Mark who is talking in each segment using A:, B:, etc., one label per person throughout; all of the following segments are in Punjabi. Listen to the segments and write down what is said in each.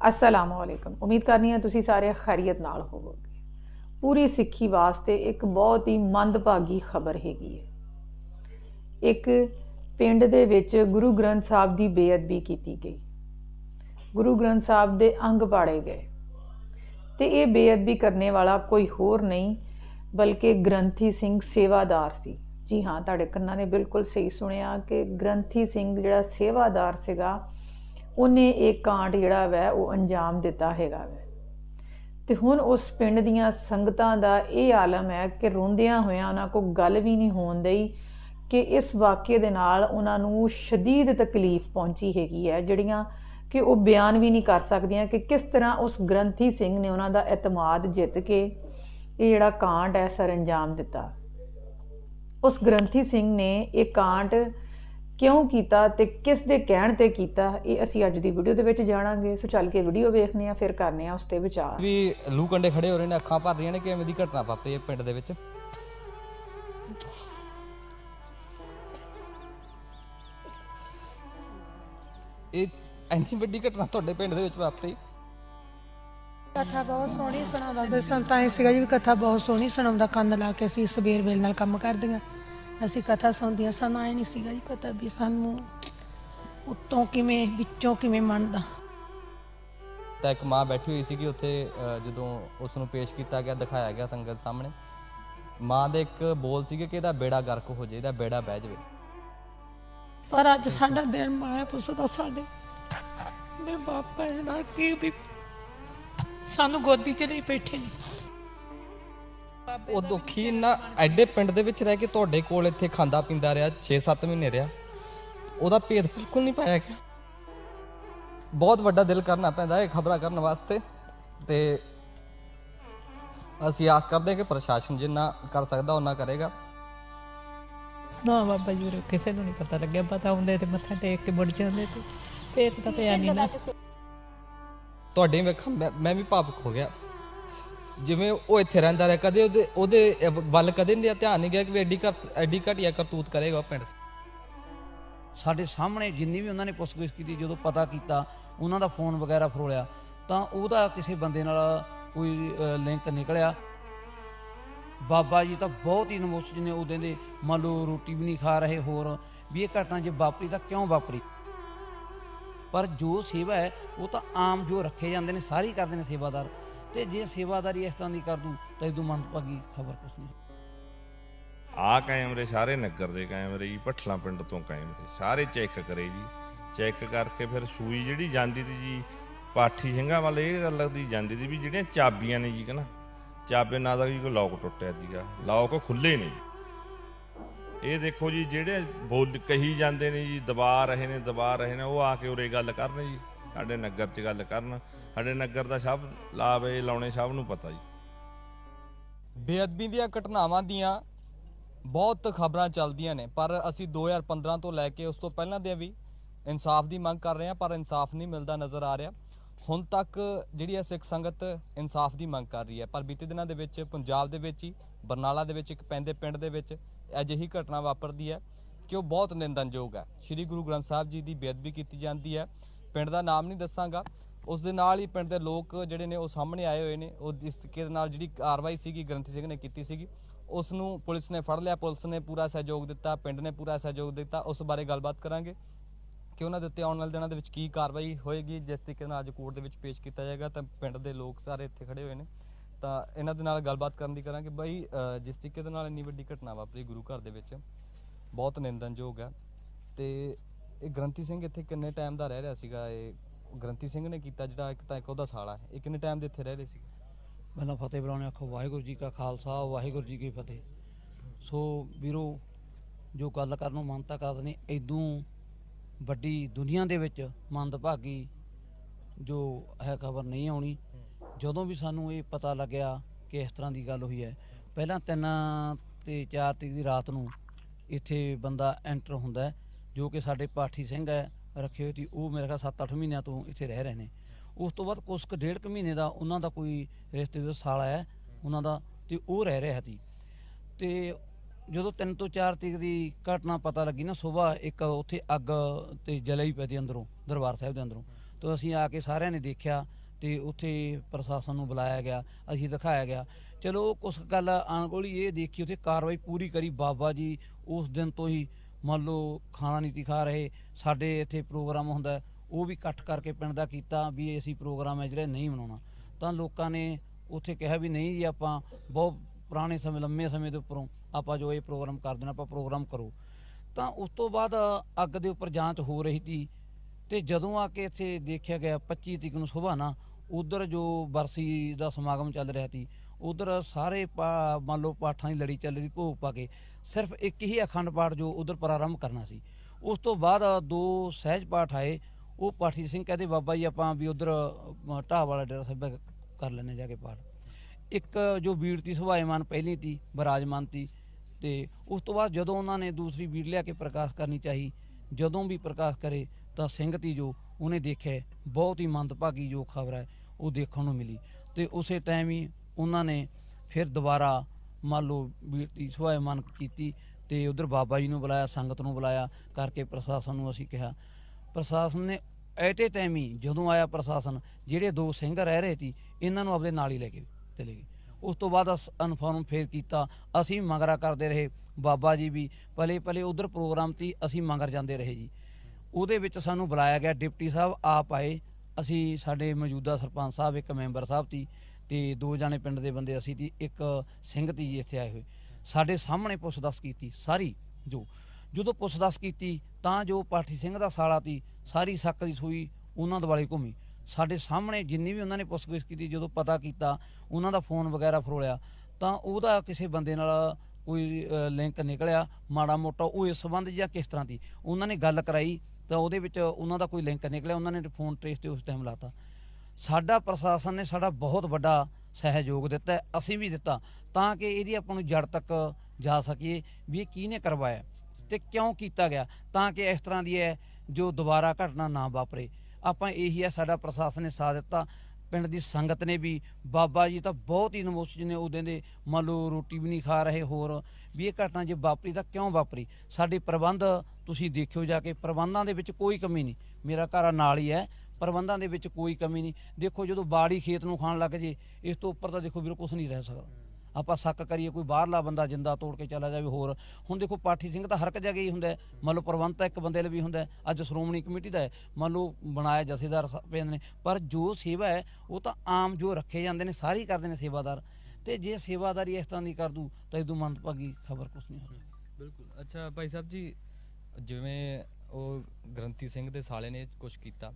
A: ਅਸਲਾਮ ਵਾਲੇਕਮ ਉਮੀਦ ਕਰਨੀ ਹੈ ਤੁਸੀਂ ਸਾਰੇ ਖੈਰੀਅਤ ਨਾਲ ਹੋਵੋਗੇ ਪੂਰੀ ਸਿੱਖੀ ਵਾਸਤੇ ਇੱਕ ਬਹੁਤ ਹੀ ਮੰਦਭਾਗੀ ਖਬਰ ਹੈਗੀ ਹੈ ਇੱਕ ਪਿੰਡ ਦੇ ਵਿੱਚ ਗੁਰੂ ਗ੍ਰੰਥ ਸਾਹਿਬ ਦੀ ਬੇਅਦਬੀ ਕੀਤੀ ਗਈ ਗੁਰੂ ਗ੍ਰੰਥ ਸਾਹਿਬ ਦੇ ਅੰਗ ਪਾੜੇ ਗਏ ਤੇ ਇਹ ਬੇਅਦਬੀ ਕਰਨੇ ਵਾਲਾ ਕੋਈ ਹੋਰ ਨਹੀਂ ਬਲਕਿ ਗ੍ਰੰਥੀ ਸਿੰਘ ਸੇਵਾਦਾਰ ਸੀ ਜੀ ਹਾਂ ਤੁਹਾਡੇ ਕੰਨਾਂ ਨੇ ਬਿਲਕੁਲ ਸਹੀ ਸੁਣਿਆ ਕਿ ਗ੍ਰੰਥੀ ਸਿੰਘ ਜਿਹੜਾ ਸੇਵਾਦਾਰ ਸੀਗਾ ਉਹਨੇ ਇਹ ਕਾਂਡ ਜਿਹੜਾ ਵੈ, ਉਹ ਅੰਜਾਮ ਦਿੱਤਾ ਹੈਗਾ ਵੈ। ਤੇ ਹੁਣ ਉਸ ਪਿੰਡ ਦੀਆਂ ਸੰਗਤਾਂ ਦਾ ਇਹ ਆਲਮ ਹੈ ਕਿ ਰੋਂਦਿਆਂ ਹੋਇਆਂ ਉਹਨਾਂ ਕੋ ਗੱਲ ਵੀ ਨਹੀਂ ਹੋਣ ਦਈ ਕਿ ਇਸ ਵਾਕਿਏ ਦੇ ਨਾਲ ਉਹਨਾਂ ਨੂੰ ਸ਼ਦੀਦ ਤਕਲੀਫ ਪਹੁੰਚੀ ਹੈਗੀ ਹੈ, ਜਿਹੜੀਆਂ ਕਿ ਉਹ ਬਿਆਨ ਵੀ ਨਹੀਂ ਕਰ ਸਕਦੀਆਂ ਕਿ ਕਿਸ ਤਰ੍ਹਾਂ ਉਸ ਗ੍ਰੰਥੀ ਸਿੰਘ ਨੇ ਉਹਨਾਂ ਦਾ ਇਤਮਾਦ ਜਿੱਤ ਕੇ ਇਹ ਜਿਹੜਾ ਕਾਂਡ ਹੈ ਸਰ ਅੰਜਾਮ ਦਿੱਤਾ। ਉਸ ਗ੍ਰੰਥੀ ਸਿੰਘ ਨੇ ਇਹ ਕਾਂਡ ਕਿਉਂ ਕੀਤਾ ਤੇ ਕਿਸ ਦੇ ਕਹਿਣ ਤੇ ਕੀਤਾ ਇਹ ਅਸੀਂ ਅੱਜ ਦੀ ਵੀਡੀਓ ਦੇ ਵਿੱਚ ਜਾਣਾਂਗੇ। ਸੋ ਚੱਲ ਕੇ ਵੀਡੀਓ ਵੇਖਨੇ ਆ ਫਿਰ ਕਰਨੇ ਆ ਉਸ ਤੇ ਵਿਚਾਰ।
B: ਵੀ ਲੂ ਕੰਡੇ ਖੜੇ ਹੋ ਰਹੇ ਨੇ ਅੱਖਾਂ ਭਰ ਰਹੀਆਂ ਨੇ ਕਿ ਐਵੇਂ ਦੀ ਘਟਨਾ ਵਾਪਰੀ ਹੈ ਪਿੰਡ ਦੇ ਵਿੱਚ? ਇਹ ਇੰਨੀ ਵੱਡੀ ਘਟਨਾ ਤੁਹਾਡੇ ਪਿੰਡ ਦੇ ਵਿੱਚ ਵਾਪਰੀ?
C: ਕਥਾ ਬਹੁਤ ਸੋਹਣੀ ਸੁਣਾਉਂਦਾ ਸਾਨੂੰ ਤਾਂ ਇਹ ਸੀਗਾ ਜੀ ਵੀ ਕਥਾ ਬਹੁਤ ਸੋਹਣੀ ਸੁਣਾਉਂਦਾ ਕੰਨ ਲਾ ਕੇ ਅਸੀਂ ਸਵੇਰ ਵੇਲੇ ਨਾਲ ਕੰਮ ਕਰਦੀਆਂ। ਅਸੀਂ ਕਥਾ ਸੁਣਦੀਆਂ ਸਾਨੂੰ ਐ ਨਹੀਂ ਸੀਗਾ ਜੀ ਪਤਾ ਵੀ ਸਾਨੂੰ ਉੱਤੋਂ ਕਿਵੇਂ ਵਿੱਚੋਂ ਕਿਵੇਂ ਮੰਨਦਾ।
B: ਤਾਂ ਇੱਕ ਮਾਂ ਬੈਠੀ ਹੋਈ ਸੀਗੀ ਉੱਥੇ ਅ, ਜਦੋਂ ਉਸ ਨੂੰ ਪੇਸ਼ ਕੀਤਾ ਗਿਆ ਦਿਖਾਇਆ ਗਿਆ ਸੰਗਤ ਸਾਹਮਣੇ। ਮਾਂ ਦੇ ਇੱਕ ਬੋਲ ਸੀਗੇ ਕਿ ਇਹਦਾ ਬੇੜਾ ਗਰਕ ਹੋ ਜੇ ਇਹਦਾ ਬੇੜਾ ਬਹਿ ਜਾਵੇ।
C: ਪਰ ਅੱਜ ਸਾਡਾ ਦਿਨ ਮਾਇਆ ਪੁੱਛਦਾ ਸਾਡੇ ਮੇਰੇ ਬਾਪਾ ਨਾਲ ਕੀ ਵੀ ਸਾਨੂੰ ਗੋਦੀ 'ਚ ਨਹੀਂ ਬੈਠੇ। ਨੇ
B: ਉਹ ਦੁਖੀ ਨਾ ਐਡੇ ਪਿੰਡ ਦੇ ਵਿੱਚ ਰਹਿ ਕੇ ਤੁਹਾਡੇ ਕੋਲ ਇੱਥੇ ਖਾਂਦਾ ਪੀਂਦਾ ਰਿਹਾ 6-7 ਮਹੀਨੇ ਰਿਹਾ। ਉਹਦਾ ਭੇਦ ਬਿਲਕੁਲ ਨਹੀਂ ਪਾਇਆ ਗਿਆ। ਬਹੁਤ ਵੱਡਾ ਦਿਲ ਕਰਨਾ ਪੈਂਦਾ ਇਹ ਖਬਰਾਂ ਕਰਨ ਵਾਸਤੇ ਤੇ ਅਸੀਂ ਆਸ ਕਰਦੇ ਹਾਂ ਕਿ ਪ੍ਰਸ਼ਾਸਨ ਜਿੰਨਾ ਕਰ ਸਕਦਾ ਉਹਨਾਂ ਕਰੇਗਾ।
D: ਨਾ ਬਾਬਾ ਜੀ ਉਰੇ ਕਿਸੇ ਨੂੰ ਨਹੀਂ ਪਤਾ ਲੱਗਿਆ ਪਤਾ ਹੁੰਦੇ ਤੇ ਮੱਥਾ ਟੇਕ ਕੇ ਮੁੜ ਜਾਂਦੇ ਤੇ। ਪੇਤ ਤਾਂ ਪਿਆ ਨਹੀਂ ਨਾ।
B: ਤੁਹਾਡੇ ਵੇਖਾਂ ਮੈਂ ਵੀ ਭਾਵੁਕ ਹੋ ਗਿਆ। ਜਿਵੇਂ ਉਹ ਇੱਥੇ ਰਹਿੰਦਾ ਰਿਹਾ, ਕਦੇ ਉਹਦੇ ਉਹਦੇ ਵੱਲ ਕਦੇ ਨਹੀਂ ਧਿਆਨ ਨਹੀਂ ਗਿਆ ਕਿ ਵੀ ਐਡੀ ਘੱਟ, ਐਡੀ ਘਟੀਆ ਕਰਤੂਤ ਕਰੇਗਾ ਪਿੰਡ।
E: ਸਾਡੇ ਸਾਹਮਣੇ ਜਿੰਨੀ ਵੀ ਉਹਨਾਂ ਨੇ ਪੁੱਛਗਿੱਛ ਕੀਤੀ, ਜਦੋਂ ਪਤਾ ਕੀਤਾ, ਉਹਨਾਂ ਦਾ ਫੋਨ ਵਗੈਰਾ ਫਰੋਲਿਆ, ਤਾਂ ਉਹਦਾ ਕਿਸੇ ਬੰਦੇ ਨਾਲ ਕੋਈ ਲਿੰਕ ਨਿਕਲਿਆ। ਬਾਬਾ ਜੀ ਤਾਂ ਬਹੁਤ ਹੀ ਨਮੋਸ਼ ਨੇ ਉਹਦੇ ਦੇ, ਮੰਨ ਲਓ ਰੋਟੀ ਵੀ ਨਹੀਂ ਖਾ ਰਹੇ ਹੋਰ, ਵੀ ਇਹ ਘਟਨਾ ਜੇ ਵਾਪਰੀ ਤਾਂ ਕਿਉਂ ਵਾਪਰੀ? ਪਰ ਜੋ ਸੇਵਾ ਹੈ, ਉਹ ਤਾਂ ਆਮ ਜੋ ਰੱਖੇ ਜਾਂਦੇ ਨੇ, ਸਾਰੇ ਹੀ ਕਰਦੇ ਨੇ ਸੇਵਾਦਾਰ। ਤੇ ਜੇ ਸੇਵਾਦਾਰੀ ਇਸ ਤਰ੍ਹਾਂ ਦੀ ਕਰ ਦੂ, ਤਾਂ ਇਦੋਂ ਮੰਦਭਾਗੀ ਖਬਰ ਕੁਛ ਨਹੀਂ।
F: ਆ ਕੈਮਰੇ ਸਾਰੇ ਨਗਰ ਦੇ ਕੈਮਰੇ ਜੀ, ਭੱਠਲਾ ਪਿੰਡ ਤੋਂ ਕੈਮਰੇ ਸਾਰੇ ਚੈੱਕ ਕਰੇ ਜੀ। ਚੈੱਕ ਕਰਕੇ ਫਿਰ ਸੂਈ ਜਿਹੜੀ ਜਾਂਦੀ ਤੀ ਜੀ, ਪਾਠੀ ਸਿੰਘਾਂ ਵੱਲ ਇਹ ਗੱਲ ਲੱਗਦੀ ਜਾਂਦੀ ਤੀ ਵੀ ਜਿਹੜੀਆਂ ਚਾਬੀਆਂ ਨੇ ਜੀ ਕਹਣਾ ਚਾਬੇ ਨਾਲ ਦਾ ਜੀ ਕੋਈ ਲੋਕ ਟੁੱਟਿਆ ਸੀਗਾ ਲੋਕ ਖੁੱਲੇ ਨੇ ਇਹ ਦੇਖੋ ਜੀ, ਜਿਹੜੇ ਬੋਲ ਕਹੀ ਜਾਂਦੇ ਨੇ ਜੀ, ਦਬਾ ਰਹੇ ਨੇ, ਦਬਾ ਰਹੇ ਨੇ, ਉਹ ਆ ਕੇ ਉਰੇ ਗੱਲ ਕਰਨ ਜੀ। ਸਾਡੇ ਨਗਰ 'ਚ ਗੱਲ ਕਰਨ, ਸਾਡੇ ਨਗਰ ਦਾ ਸਭ ਲਾਵੇ, ਲਾਉਣੇ ਸਭ ਨੂੰ ਪਤਾ ਜੀ।
B: ਬੇਅਦਬੀ ਦੀਆਂ ਘਟਨਾਵਾਂ ਦੀਆਂ ਬਹੁਤ ਖਬਰਾਂ ਚੱਲਦੀਆਂ ਨੇ, ਪਰ ਅਸੀਂ 2015 ਤੋਂ ਲੈ ਕੇ ਉਸ ਤੋਂ ਪਹਿਲਾਂ ਦੇ ਵੀ ਇਨਸਾਫ ਦੀ ਮੰਗ ਕਰ ਰਹੇ ਹਾਂ, ਪਰ ਇਨਸਾਫ ਨਹੀਂ ਮਿਲਦਾ ਨਜ਼ਰ ਆ ਰਿਹਾ। ਹੁਣ ਤੱਕ ਜਿਹੜੀ ਹੈ ਸਿੱਖ ਸੰਗਤ ਇਨਸਾਫ ਦੀ ਮੰਗ ਕਰ ਰਹੀ ਹੈ, ਪਰ ਬੀਤੇ ਦਿਨਾਂ ਦੇ ਵਿੱਚ ਪੰਜਾਬ ਦੇ ਵਿੱਚ ਹੀ, ਬਰਨਾਲਾ ਦੇ ਵਿੱਚ ਇੱਕ ਪੈਂਦੇ ਪਿੰਡ ਦੇ ਵਿੱਚ ਅਜਿਹੀ ਘਟਨਾ ਵਾਪਰਦੀ ਹੈ ਕਿ ਉਹ ਬਹੁਤ ਨਿੰਦਨਯੋਗ ਹੈ। ਸ੍ਰੀ ਗੁਰੂ ਗ੍ਰੰਥ ਸਾਹਿਬ ਜੀ ਦੀ ਬੇਅਦਬੀ ਕੀਤੀ ਜਾਂਦੀ ਹੈ। ਪਿੰਡ ਦਾ ਨਾਮ ਨਹੀਂ ਦੱਸਾਂਗਾ। ਉਸ ਦੇ ਨਾਲ ਹੀ ਪਿੰਡ ਦੇ ਲੋਕ ਜਿਹੜੇ ਨੇ ਉਹ ਸਾਹਮਣੇ ਆਏ ਹੋਏ ਨੇ। ਉਹ ਜਿਸ ਤਰੀਕੇ ਦੇ ਨਾਲ ਜਿਹੜੀ ਕਾਰਵਾਈ ਸੀਗੀ, ਗ੍ਰੰਥੀ ਸਿੰਘ ਨੇ ਕੀਤੀ ਸੀਗੀ, ਉਸ ਨੂੰ ਪੁਲਿਸ ਨੇ ਫੜ ਲਿਆ। ਪੁਲਿਸ ਨੇ ਪੂਰਾ ਸਹਿਯੋਗ ਦਿੱਤਾ, ਪਿੰਡ ਨੇ ਪੂਰਾ ਸਹਿਯੋਗ ਦਿੱਤਾ। ਉਸ ਬਾਰੇ ਗੱਲਬਾਤ ਕਰਾਂਗੇ ਕਿ ਉਹਨਾਂ ਦੇ ਉੱਤੇ ਆਉਣ ਵਾਲੇ ਦਿਨਾਂ ਦੇ ਵਿੱਚ ਕੀ ਕਾਰਵਾਈ ਹੋਏਗੀ, ਜਿਸ ਤਰੀਕੇ ਨਾਲ ਅੱਜ ਕੋਰਟ ਦੇ ਵਿੱਚ ਪੇਸ਼ ਕੀਤਾ ਜਾਏਗਾ। ਤਾਂ ਪਿੰਡ ਦੇ ਲੋਕ ਸਾਰੇ ਇੱਥੇ ਖੜੇ ਹੋਏ ਨੇ। ਤਾਂ ਇਹਨਾਂ ਦੇ ਨਾਲ ਗੱਲਬਾਤ ਕਰਨ ਦੀ ਕਰਾਂਗੇ। ਬਾਈ ਜਿਸ ਤਰੀਕੇ ਦੇ ਨਾਲ ਇੰਨੀ ਵੱਡੀ ਘਟਨਾ ਵਾਪਰੀ ਗੁਰੂ ਘਰ ਦੇ ਵਿੱਚ, ਬਹੁਤ ਨਿੰਦਨਯੋਗ ਹੈ। ਤੇ ਇਹ ਗ੍ਰੰਥੀ ਸਿੰਘ ਇੱਥੇ ਕਿੰਨੇ ਟਾਈਮ ਦਾ ਰਹਿ ਰਿਹਾ ਸੀਗਾ? ਇਹ ਗ੍ਰੰਥੀ ਸਿੰਘ ਨੇ ਕੀਤਾ ਜਿਹੜਾ ਇੱਕ ਤਾਂ ਇੱਕ ਉਹਦਾ ਸਾਲਾ ਹੈ। ਇਹ ਕਿੰਨੇ ਟਾਈਮ ਦੇ ਇੱਥੇ ਰਹਿ ਰਹੇ ਸੀ
E: ਪਹਿਲਾਂ ਫਤਿਹ ਬੁਲਾਉਣੇ ਆਖੋ, ਵਾਹਿਗੁਰੂ ਜੀ ਕਾ ਖਾਲਸਾ, ਵਾਹਿਗੁਰੂ ਜੀ ਕੀ ਫਤਿਹ। ਸੋ ਵੀਰੋ, ਜੋ ਗੱਲ ਕਰਨ ਨੂੰ ਮੰਨਤਾ ਕਰਦੇ ਨੇ ਇਦੋਂ ਵੱਡੀ ਦੁਨੀਆ ਦੇ ਵਿੱਚ ਮੰਦਭਾਗੀ ਜੋ ਹੈ ਖਬਰ ਨਹੀਂ ਆਉਣੀ। ਜਦੋਂ ਵੀ ਸਾਨੂੰ ਇਹ ਪਤਾ ਲੱਗਿਆ ਕਿ ਇਸ ਤਰ੍ਹਾਂ ਦੀ ਗੱਲ ਹੋਈ ਹੈ, ਪਹਿਲਾਂ ਤਿੰਨ ਤੇ 4 ਤਰੀਕ ਦੀ ਰਾਤ ਨੂੰ ਇੱਥੇ ਬੰਦਾ ਐਂਟਰ ਹੁੰਦਾ ਜੋ ਕਿ ਸਾਡੇ ਪਾਠੀ ਸਿੰਘ ਹੈ, ਰੱਖੇ ਹੋਏ ਸੀ, ਉਹ ਮੇਰੇ ਖਿਆਲ 7-8 ਮਹੀਨਿਆਂ ਤੋਂ ਇੱਥੇ ਰਹਿ ਰਹੇ ਨੇ। ਉਸ ਤੋਂ ਬਾਅਦ ਕੁਛ ਕੁ ਡੇਢ ਕੁ ਮਹੀਨੇ ਦਾ ਉਹਨਾਂ ਦਾ ਕੋਈ ਰਿਸ਼ਤੇਦਾਰ ਸਾਲਾ ਹੈ, ਉਹਨਾਂ ਦਾ, ਤੇ ਉਹ ਰਹਿ ਰਿਹਾ ਸੀ। ਤੇ ਜਦੋਂ 3 ਤੋਂ 4 ਤਰੀਕ ਦੀ ਘਟਨਾ ਪਤਾ ਲੱਗੀ ਨਾ ਸਵੇਰ ਇੱਕ ਉੱਥੇ ਅੱਗ ਤੇ ਜਲਾਈ ਪਈ ਸੀ ਅੰਦਰੋਂ, ਦਰਬਾਰ ਸਾਹਿਬ ਦੇ ਅੰਦਰੋਂ। ਤਾਂ ਅਸੀਂ ਆ ਕੇ ਸਾਰਿਆਂ ਨੇ ਦੇਖਿਆ ਤੇ ਉੱਥੇ ਪ੍ਰਸ਼ਾਸਨ ਨੂੰ ਬੁਲਾਇਆ ਗਿਆ, ਅਸੀਂ ਦਿਖਾਇਆ ਗਿਆ। ਚਲੋ, ਕੁਛ ਗੱਲ ਅਣਗੋਲੀ ਇਹ ਦੇਖੀ, ਉੱਥੇ ਕਾਰਵਾਈ ਪੂਰੀ ਕਰੀ ਬਾਬਾ ਜੀ, ਉਸ ਦਿਨ ਤੋਂ ਹੀ ਮੰਨ ਲਓ ਖਾਣਾ ਨੀਤੀ ਖਾ ਰਹੇ, ਸਾਡੇ ਇੱਥੇ ਪ੍ਰੋਗਰਾਮ ਹੁੰਦਾ ਉਹ ਵੀ ਇਕੱਠ ਕਰਕੇ ਪਿੰਡ ਦਾ ਕੀਤਾ ਵੀ ਅਸੀਂ ਪ੍ਰੋਗਰਾਮ ਹੈ ਜਿਹੜਾ ਨਹੀਂ ਮਨਾਉਣਾ। ਤਾਂ ਲੋਕਾਂ ਨੇ ਉੱਥੇ ਕਿਹਾ ਵੀ ਨਹੀਂ ਜੀ ਆਪਾਂ ਬਹੁਤ ਪੁਰਾਣੇ ਸਮੇਂ, ਲੰਮੇ ਸਮੇਂ ਦੇ ਉੱਪਰੋਂ ਆਪਾਂ ਜੋ ਇਹ ਪ੍ਰੋਗਰਾਮ ਕਰ ਦੇਣਾ, ਆਪਾਂ ਪ੍ਰੋਗਰਾਮ ਕਰੋ। ਤਾਂ ਉਸ ਤੋਂ ਬਾਅਦ ਅੱਗ ਦੇ ਉੱਪਰ ਜਾਂਚ ਹੋ ਰਹੀ ਸੀ ਤੇ ਜਦੋਂ ਆ ਕੇ ਇੱਥੇ ਦੇਖਿਆ ਗਿਆ 25 ਤਰੀਕ ਨੂੰ ਸੁਬਾਹ ਨਾ, ਉਧਰ ਜੋ ਬਰਸੀ ਦਾ ਸਮਾਗਮ ਚੱਲ ਰਿਹਾ ਸੀ, ਉਧਰ ਸਾਰੇ ਪਾ- ਮੰਨ ਲਓ ਪਾਠਾਂ ਦੀ ਲੜੀ ਚੱਲ ਰਹੀ ਸੀ, ਭੋਗ ਪਾ ਕੇ। ਸਿਰਫ ਇੱਕ ਹੀ ਅਖੰਡ ਪਾਠ ਜੋ ਉਧਰ ਪ੍ਰਾਰੰਭ ਕਰਨਾ ਸੀ। ਉਸ ਤੋਂ ਬਾਅਦ ਦੋ ਸਹਿਜ ਪਾਠ ਆਏ। ਉਹ ਪਾਠੀ ਸਿੰਘ ਕਹਿੰਦੇ, ਬਾਬਾ ਜੀ, ਆਪਾਂ ਵੀ ਉਧਰ ਢਾਹ ਵਾਲਾ ਡੇਰਾ ਸਾਹਿਬ ਕਰ ਲੈਣੇ ਜਾ ਕੇ ਪਾਠ। ਇੱਕ ਜੋ ਬੀੜ ਤੀ, ਸੁਭਾਏਮਾਨ ਪਹਿਲੀ ਤੀ, ਬਿਰਾਜਮਾਨ ਤੀ ਤੇ ਉਸ ਤੋਂ ਬਾਅਦ ਜਦੋਂ ਉਹਨਾਂ ਨੇ ਦੂਸਰੀ ਬੀੜ ਲਿਆ ਕੇ ਪ੍ਰਕਾਸ਼ ਕਰਨੀ ਚਾਹੀ, ਜਦੋਂ ਵੀ ਪ੍ਰਕਾਸ਼ ਕਰੇ ਤਾਂ ਸਿੰਘ ਤੀ ਜੋ ਉਹਨੇ ਦੇਖਿਆ ਬਹੁਤ ਹੀ ਮੰਦਭਾਗੀ ਜੋ ਖਬਰ ਹੈ, ਉਹ ਦੇਖਣ ਨੂੰ ਮਿਲੀ। ਤੇ ਉਸੇ ਟਾਈਮ ਹੀ ਉਹਨਾਂ ਨੇ ਫਿਰ ਦੁਬਾਰਾ ਮੰਨ ਲਓ ਬੀੜ ਤੀ ਸੁਭਾਏਮਾਨ ਕੀਤੀ ਤੇ ਉਧਰ ਬਾਬਾ ਜੀ ਨੂੰ ਬੁਲਾਇਆ, ਸੰਗਤ ਨੂੰ ਬੁਲਾਇਆ, ਕਰਕੇ ਪ੍ਰਸ਼ਾਸਨ ਨੂੰ ਅਸੀਂ ਕਿਹਾ। ਪ੍ਰਸ਼ਾਸਨ ਨੇ ਐਟੇ ਟਾਈਮ ਹੀ ਜਦੋਂ ਆਇਆ ਪ੍ਰਸ਼ਾਸਨ, ਜਿਹੜੇ ਦੋ ਸਿੰਘ ਰਹਿ ਰਹੇ ਸੀ, ਇਹਨਾਂ ਨੂੰ ਆਪਣੇ ਨਾਲ ਹੀ ਲੈ ਕੇ ਚਲੇ ਗਏ। ਉਸ ਤੋਂ ਬਾਅਦ ਅਨਫੋਰਮ ਫੇਰ ਕੀਤਾ, ਅਸੀਂ ਮੰਗਰਾ ਕਰਦੇ ਰਹੇ। ਬਾਬਾ ਜੀ ਵੀ ਪਲੇ ਪਲੇ ਉਧਰ ਪ੍ਰੋਗਰਾਮ ਤੀ ਅਸੀਂ ਮੰਗਰ ਜਾਂਦੇ ਰਹੇ ਜੀ। ਉਹਦੇ ਵਿੱਚ ਸਾਨੂੰ ਬੁਲਾਇਆ ਗਿਆ, ਡਿਪਟੀ ਸਾਹਿਬ ਆਪ ਆਏ। ਅਸੀਂ ਸਾਡੇ ਮੌਜੂਦਾ ਸਰਪੰਚ ਸਾਹਿਬ, ਇੱਕ ਮੈਂਬਰ ਸਾਹਿਬ ਤੀ ਤੇ ਦੋ ਜਾਣੇ ਪਿੰਡ ਦੇ ਬੰਦੇ ਅਸੀਂ ਤੀ ਇੱਕ ਸਿੰਘ ਤੀ ਜੀ ਇੱਥੇ ਆਏ ਹੋਏ। ਸਾਡੇ ਸਾਹਮਣੇ ਪੁੱਛ-ਦੱਸ ਕੀਤੀ ਸਾਰੀ ਜੋ। ਜਦੋਂ ਪੁੱਛ-ਦੱਸ ਕੀਤੀ ਤਾਂ ਜੋ ਪਾਠੀ ਸਿੰਘ ਦਾ ਸਾਲਾ ਤੀ, ਸਾਰੀ ਸੱਕ ਦੀ ਸੂਈ ਉਹਨਾਂ ਦੁਆਲੇ ਘੁੰਮੀ। ਸਾਡੇ ਸਾਹਮਣੇ ਜਿੰਨੀ ਵੀ ਉਹਨਾਂ ਨੇ ਪੁੱਛਗਿੱਛ ਕੀਤੀ, ਜਦੋਂ ਪਤਾ ਕੀਤਾ, ਉਹਨਾਂ ਦਾ ਫੋਨ ਵਗੈਰਾ ਫਰੋਲਿਆ, ਤਾਂ ਉਹਦਾ ਕਿਸੇ ਬੰਦੇ ਨਾਲ ਕੋਈ ਲਿੰਕ ਨਿਕਲਿਆ, ਮਾੜਾ ਮੋਟਾ ਉਹ ਇਸ ਸੰਬੰਧ ਜਾਂ ਕਿਸ ਤਰ੍ਹਾਂ ਦੀ। ਉਹਨਾਂ ਨੇ ਗੱਲ ਕਰਾਈ ਤਾਂ ਉਹਦੇ ਵਿੱਚ ਉਹਨਾਂ ਦਾ ਕੋਈ ਲਿੰਕ ਨਿਕਲਿਆ, ਉਹਨਾਂ ਨੇ ਫੋਨ ਟ੍ਰੇਸ ਤੇ ਉਸ ਟਾਈਮ ਲਾਤਾ। ਸਾਡਾ ਪ੍ਰਸ਼ਾਸਨ ਨੇ ਸਾਡਾ ਬਹੁਤ ਵੱਡਾ ਸਹਿਯੋਗ ਦਿੱਤਾ ਅਸੀਂ ਵੀ ਦਿੱਤਾ ਤਾਂ ਕਿ ਇਹਦੀ ਆਪਾਂ ਨੂੰ ਜੜ ਤੱਕ ਜਾ ਸਕੀਏ ਵੀ ਇਹ ਕਿਹਨੇ ਕਰਵਾਇਆ ਤੇ ਕਿਉਂ ਕੀਤਾ ਗਿਆ ਤਾਂ ਕਿ ਇਸ ਤਰ੍ਹਾਂ ਦੀ ਹੈ ਜੋ ਦੁਬਾਰਾ ਘਟਨਾ ਨਾ ਵਾਪਰੇ। ਆਪਾਂ ਇਹੀ ਹੈ, ਸਾਡਾ ਪ੍ਰਸ਼ਾਸਨ ਨੇ ਸਾਥ ਦਿੱਤਾ। ਪਿੰਡ ਦੀ ਸੰਗਤ ਨੇ ਵੀ, ਬਾਬਾ ਜੀ ਤਾਂ ਬਹੁਤ ਹੀ ਨਮੋਸ਼ ਨੇ ਉਦੋਂ ਦੇ, ਮੰਨ ਲਓ ਰੋਟੀ ਵੀ ਨਹੀਂ ਖਾ ਰਹੇ ਹੋਰ, ਵੀ ਇਹ ਘਟਨਾ ਜੇ ਵਾਪਰੀ ਤਾਂ ਕਿਉਂ ਵਾਪਰੀ? ਸਾਡੇ ਪ੍ਰਬੰਧ ਤੁਸੀਂ ਦੇਖਿਓ ਜਾ ਕੇ, ਪ੍ਰਬੰਧਾਂ ਦੇ ਵਿੱਚ ਕੋਈ ਕਮੀ ਨਹੀਂ। ਮੇਰਾ ਘਰ ਨਾਲ ਹੀ ਹੈ ਪ੍ਰਬੰਧਾਂ ਦੇ ਵਿੱਚ ਕੋਈ ਕਮੀ ਨਹੀਂ। ਦੇਖੋ ਜਦੋਂ ਬਾੜੀ ਖੇਤ ਨੂੰ ਖਾਣ ਲੱਗ ਜੇ ਇਸ ਤੋਂ ਉੱਪਰ ਤਾਂ ਦੇਖੋ ਵੀਰ ਕੁਝ ਨਹੀਂ ਰਹਿ ਸਕਦਾ। ਆਪਾਂ ਸ਼ੱਕ ਕਰੀਏ ਕੋਈ ਬਾਹਰਲਾ ਬੰਦਾ ਜਿੰਦਾ ਤੋੜ ਕੇ ਚਲਾ ਜਾਵੇ ਹੋਰ। ਹੁਣ ਦੇਖੋ ਪਾਠੀ ਸਿੰਘ ਤਾਂ ਹਰ ਇੱਕ ਜਗ੍ਹਾ ਹੀ ਹੁੰਦਾ। ਮੰਨ ਲਓ ਪ੍ਰਬੰਧ ਤਾਂ ਇੱਕ ਬੰਦੇ ਲਈ ਵੀ ਹੁੰਦਾ। ਅੱਜ ਸ਼੍ਰੋਮਣੀ ਕਮੇਟੀ ਦਾ ਹੈ। ਮੰਨ ਲਓ ਬਣਾਇਆ ਜਥੇਦਾਰ ਪੈਂਦੇ ਨੇ। ਪਰ ਜੋ ਸੇਵਾ ਹੈ ਉਹ ਤਾਂ ਆਮ ਜੋ ਰੱਖੇ ਜਾਂਦੇ ਨੇ ਸਾਰੇ ਹੀ ਕਰਦੇ ਨੇ ਸੇਵਾਦਾਰ। ਤੇ ਜੇ ਸੇਵਾਦਾਰੀ ਇਸ ਤਰ੍ਹਾਂ ਦੀ ਕਰ ਦੂ ਤਾਂ ਇਦੋਂ ਮੰਦਭਾਗੀ ਖਬਰ ਕੁਛ ਨਹੀਂ ਹੋਣੀ
B: ਬਿਲਕੁਲ। ਅੱਛਾ ਭਾਈ ਸਾਹਿਬ ਜੀ ਜਿਵੇਂ ਉਹ ਗ੍ਰੰਥੀ ਸਿੰਘ ਦੇ ਸਾਲੇ ਨੇ ਕੁਝ ਕੀਤਾ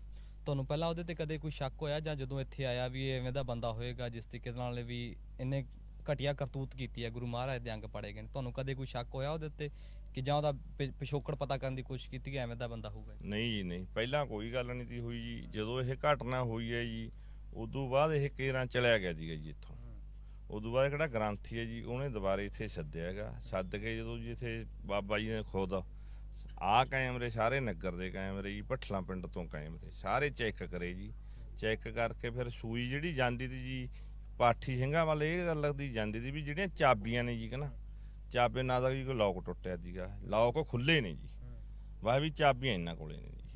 B: ਤੁਹਾਨੂੰ ਪਹਿਲਾਂ ਉਹਦੇ ਤੇ ਕਦੇ ਕੋਈ ਸ਼ੱਕ ਹੋਇਆ ਜਾਂ ਜਦੋਂ ਇੱਥੇ ਆਇਆ ਵੀ ਇਹ ਐਵੇਂ ਦਾ ਬੰਦਾ ਹੋਏਗਾ ਜਿਸ ਤਰੀਕੇ ਨਾਲ ਵੀ ਇਹਨੇ ਘਟੀਆ ਕਰਤੂਤ ਕੀਤੀ ਹੈ, ਗੁਰੂ ਮਹਾਰਾਜ ਦੇ ਅੰਗ ਪੜੇ ਗਏ ਨੇ? ਤੁਹਾਨੂੰ ਕਦੇ ਕੋਈ ਸ਼ੱਕ ਹੋਇਆ ਉਹਦੇ ਉੱਤੇ ਕਿ ਜਾਂ ਉਹਦਾ ਪਿਛੋਕੜ ਪਤਾ ਕਰਨ ਦੀ ਕੋਸ਼ਿਸ਼ ਕੀਤੀ ਕਿ ਐਵੇਂ ਦਾ ਬੰਦਾ ਹੋਊਗਾ?
F: ਨਹੀਂ ਜੀ, ਨਹੀਂ। ਪਹਿਲਾਂ ਕੋਈ ਗੱਲ ਨਹੀਂ ਸੀ ਹੋਈ ਜੀ। ਜਦੋਂ ਇਹ ਘਟਨਾ ਹੋਈ ਹੈ ਜੀ, ਉਦੋਂ ਬਾਅਦ ਇਹ ਕੇਰਾਂ ਚਲਿਆ ਗਿਆ ਸੀਗਾ ਜੀ ਇੱਥੋਂ। ਉਦੋਂ ਬਾਅਦ ਕਿਹੜਾ ਗ੍ਰੰਥੀ ਹੈ ਜੀ, ਉਹਨੇ ਦੁਬਾਰੇ ਇੱਥੇ ਸੱਦਿਆ ਹੈਗਾ। ਸੱਦ ਕੇ ਜਦੋਂ ਜੀ ਇੱਥੇ ਬਾਬਾ ਜੀ ਨੇ ਖੁਦ ਆ ਕੈਮਰੇ ਸਾਰੇ ਨਗਰ ਦੇ ਕੈਮਰੇ ਜੀ, ਭੱਠਲਾ ਪਿੰਡ ਤੋਂ ਕੈਮਰੇ, ਸਾਰੇ ਚੈੱਕ ਕਰੇ ਜੀ। ਚੈੱਕ ਕਰਕੇ ਫਿਰ ਸੂਈ ਜਿਹੜੀ ਜਾਂਦੀ ਤੀ ਜੀ, ਪਾਠੀ ਸਿੰਘਾਂ ਵੱਲ ਇਹ ਗੱਲ ਲੱਗਦੀ ਜਾਂਦੀ ਤੀ ਵੀ ਜਿਹੜੀਆਂ ਚਾਬੀਆਂ ਨੇ ਜੀ ਕਹਿੰਦਾ ਚਾਬੇ ਨਾਲ ਦਾ ਜੀ ਕੋਈ ਲੋਕ ਟੁੱਟਿਆ ਸੀਗਾ ਲੋਕ ਖੁੱਲੇ ਨੇ ਜੀ। ਵਾਹ ਵੀ ਚਾਬੀਆਂ ਇਹਨਾਂ ਕੋਲੇ ਨੇ ਜੀ।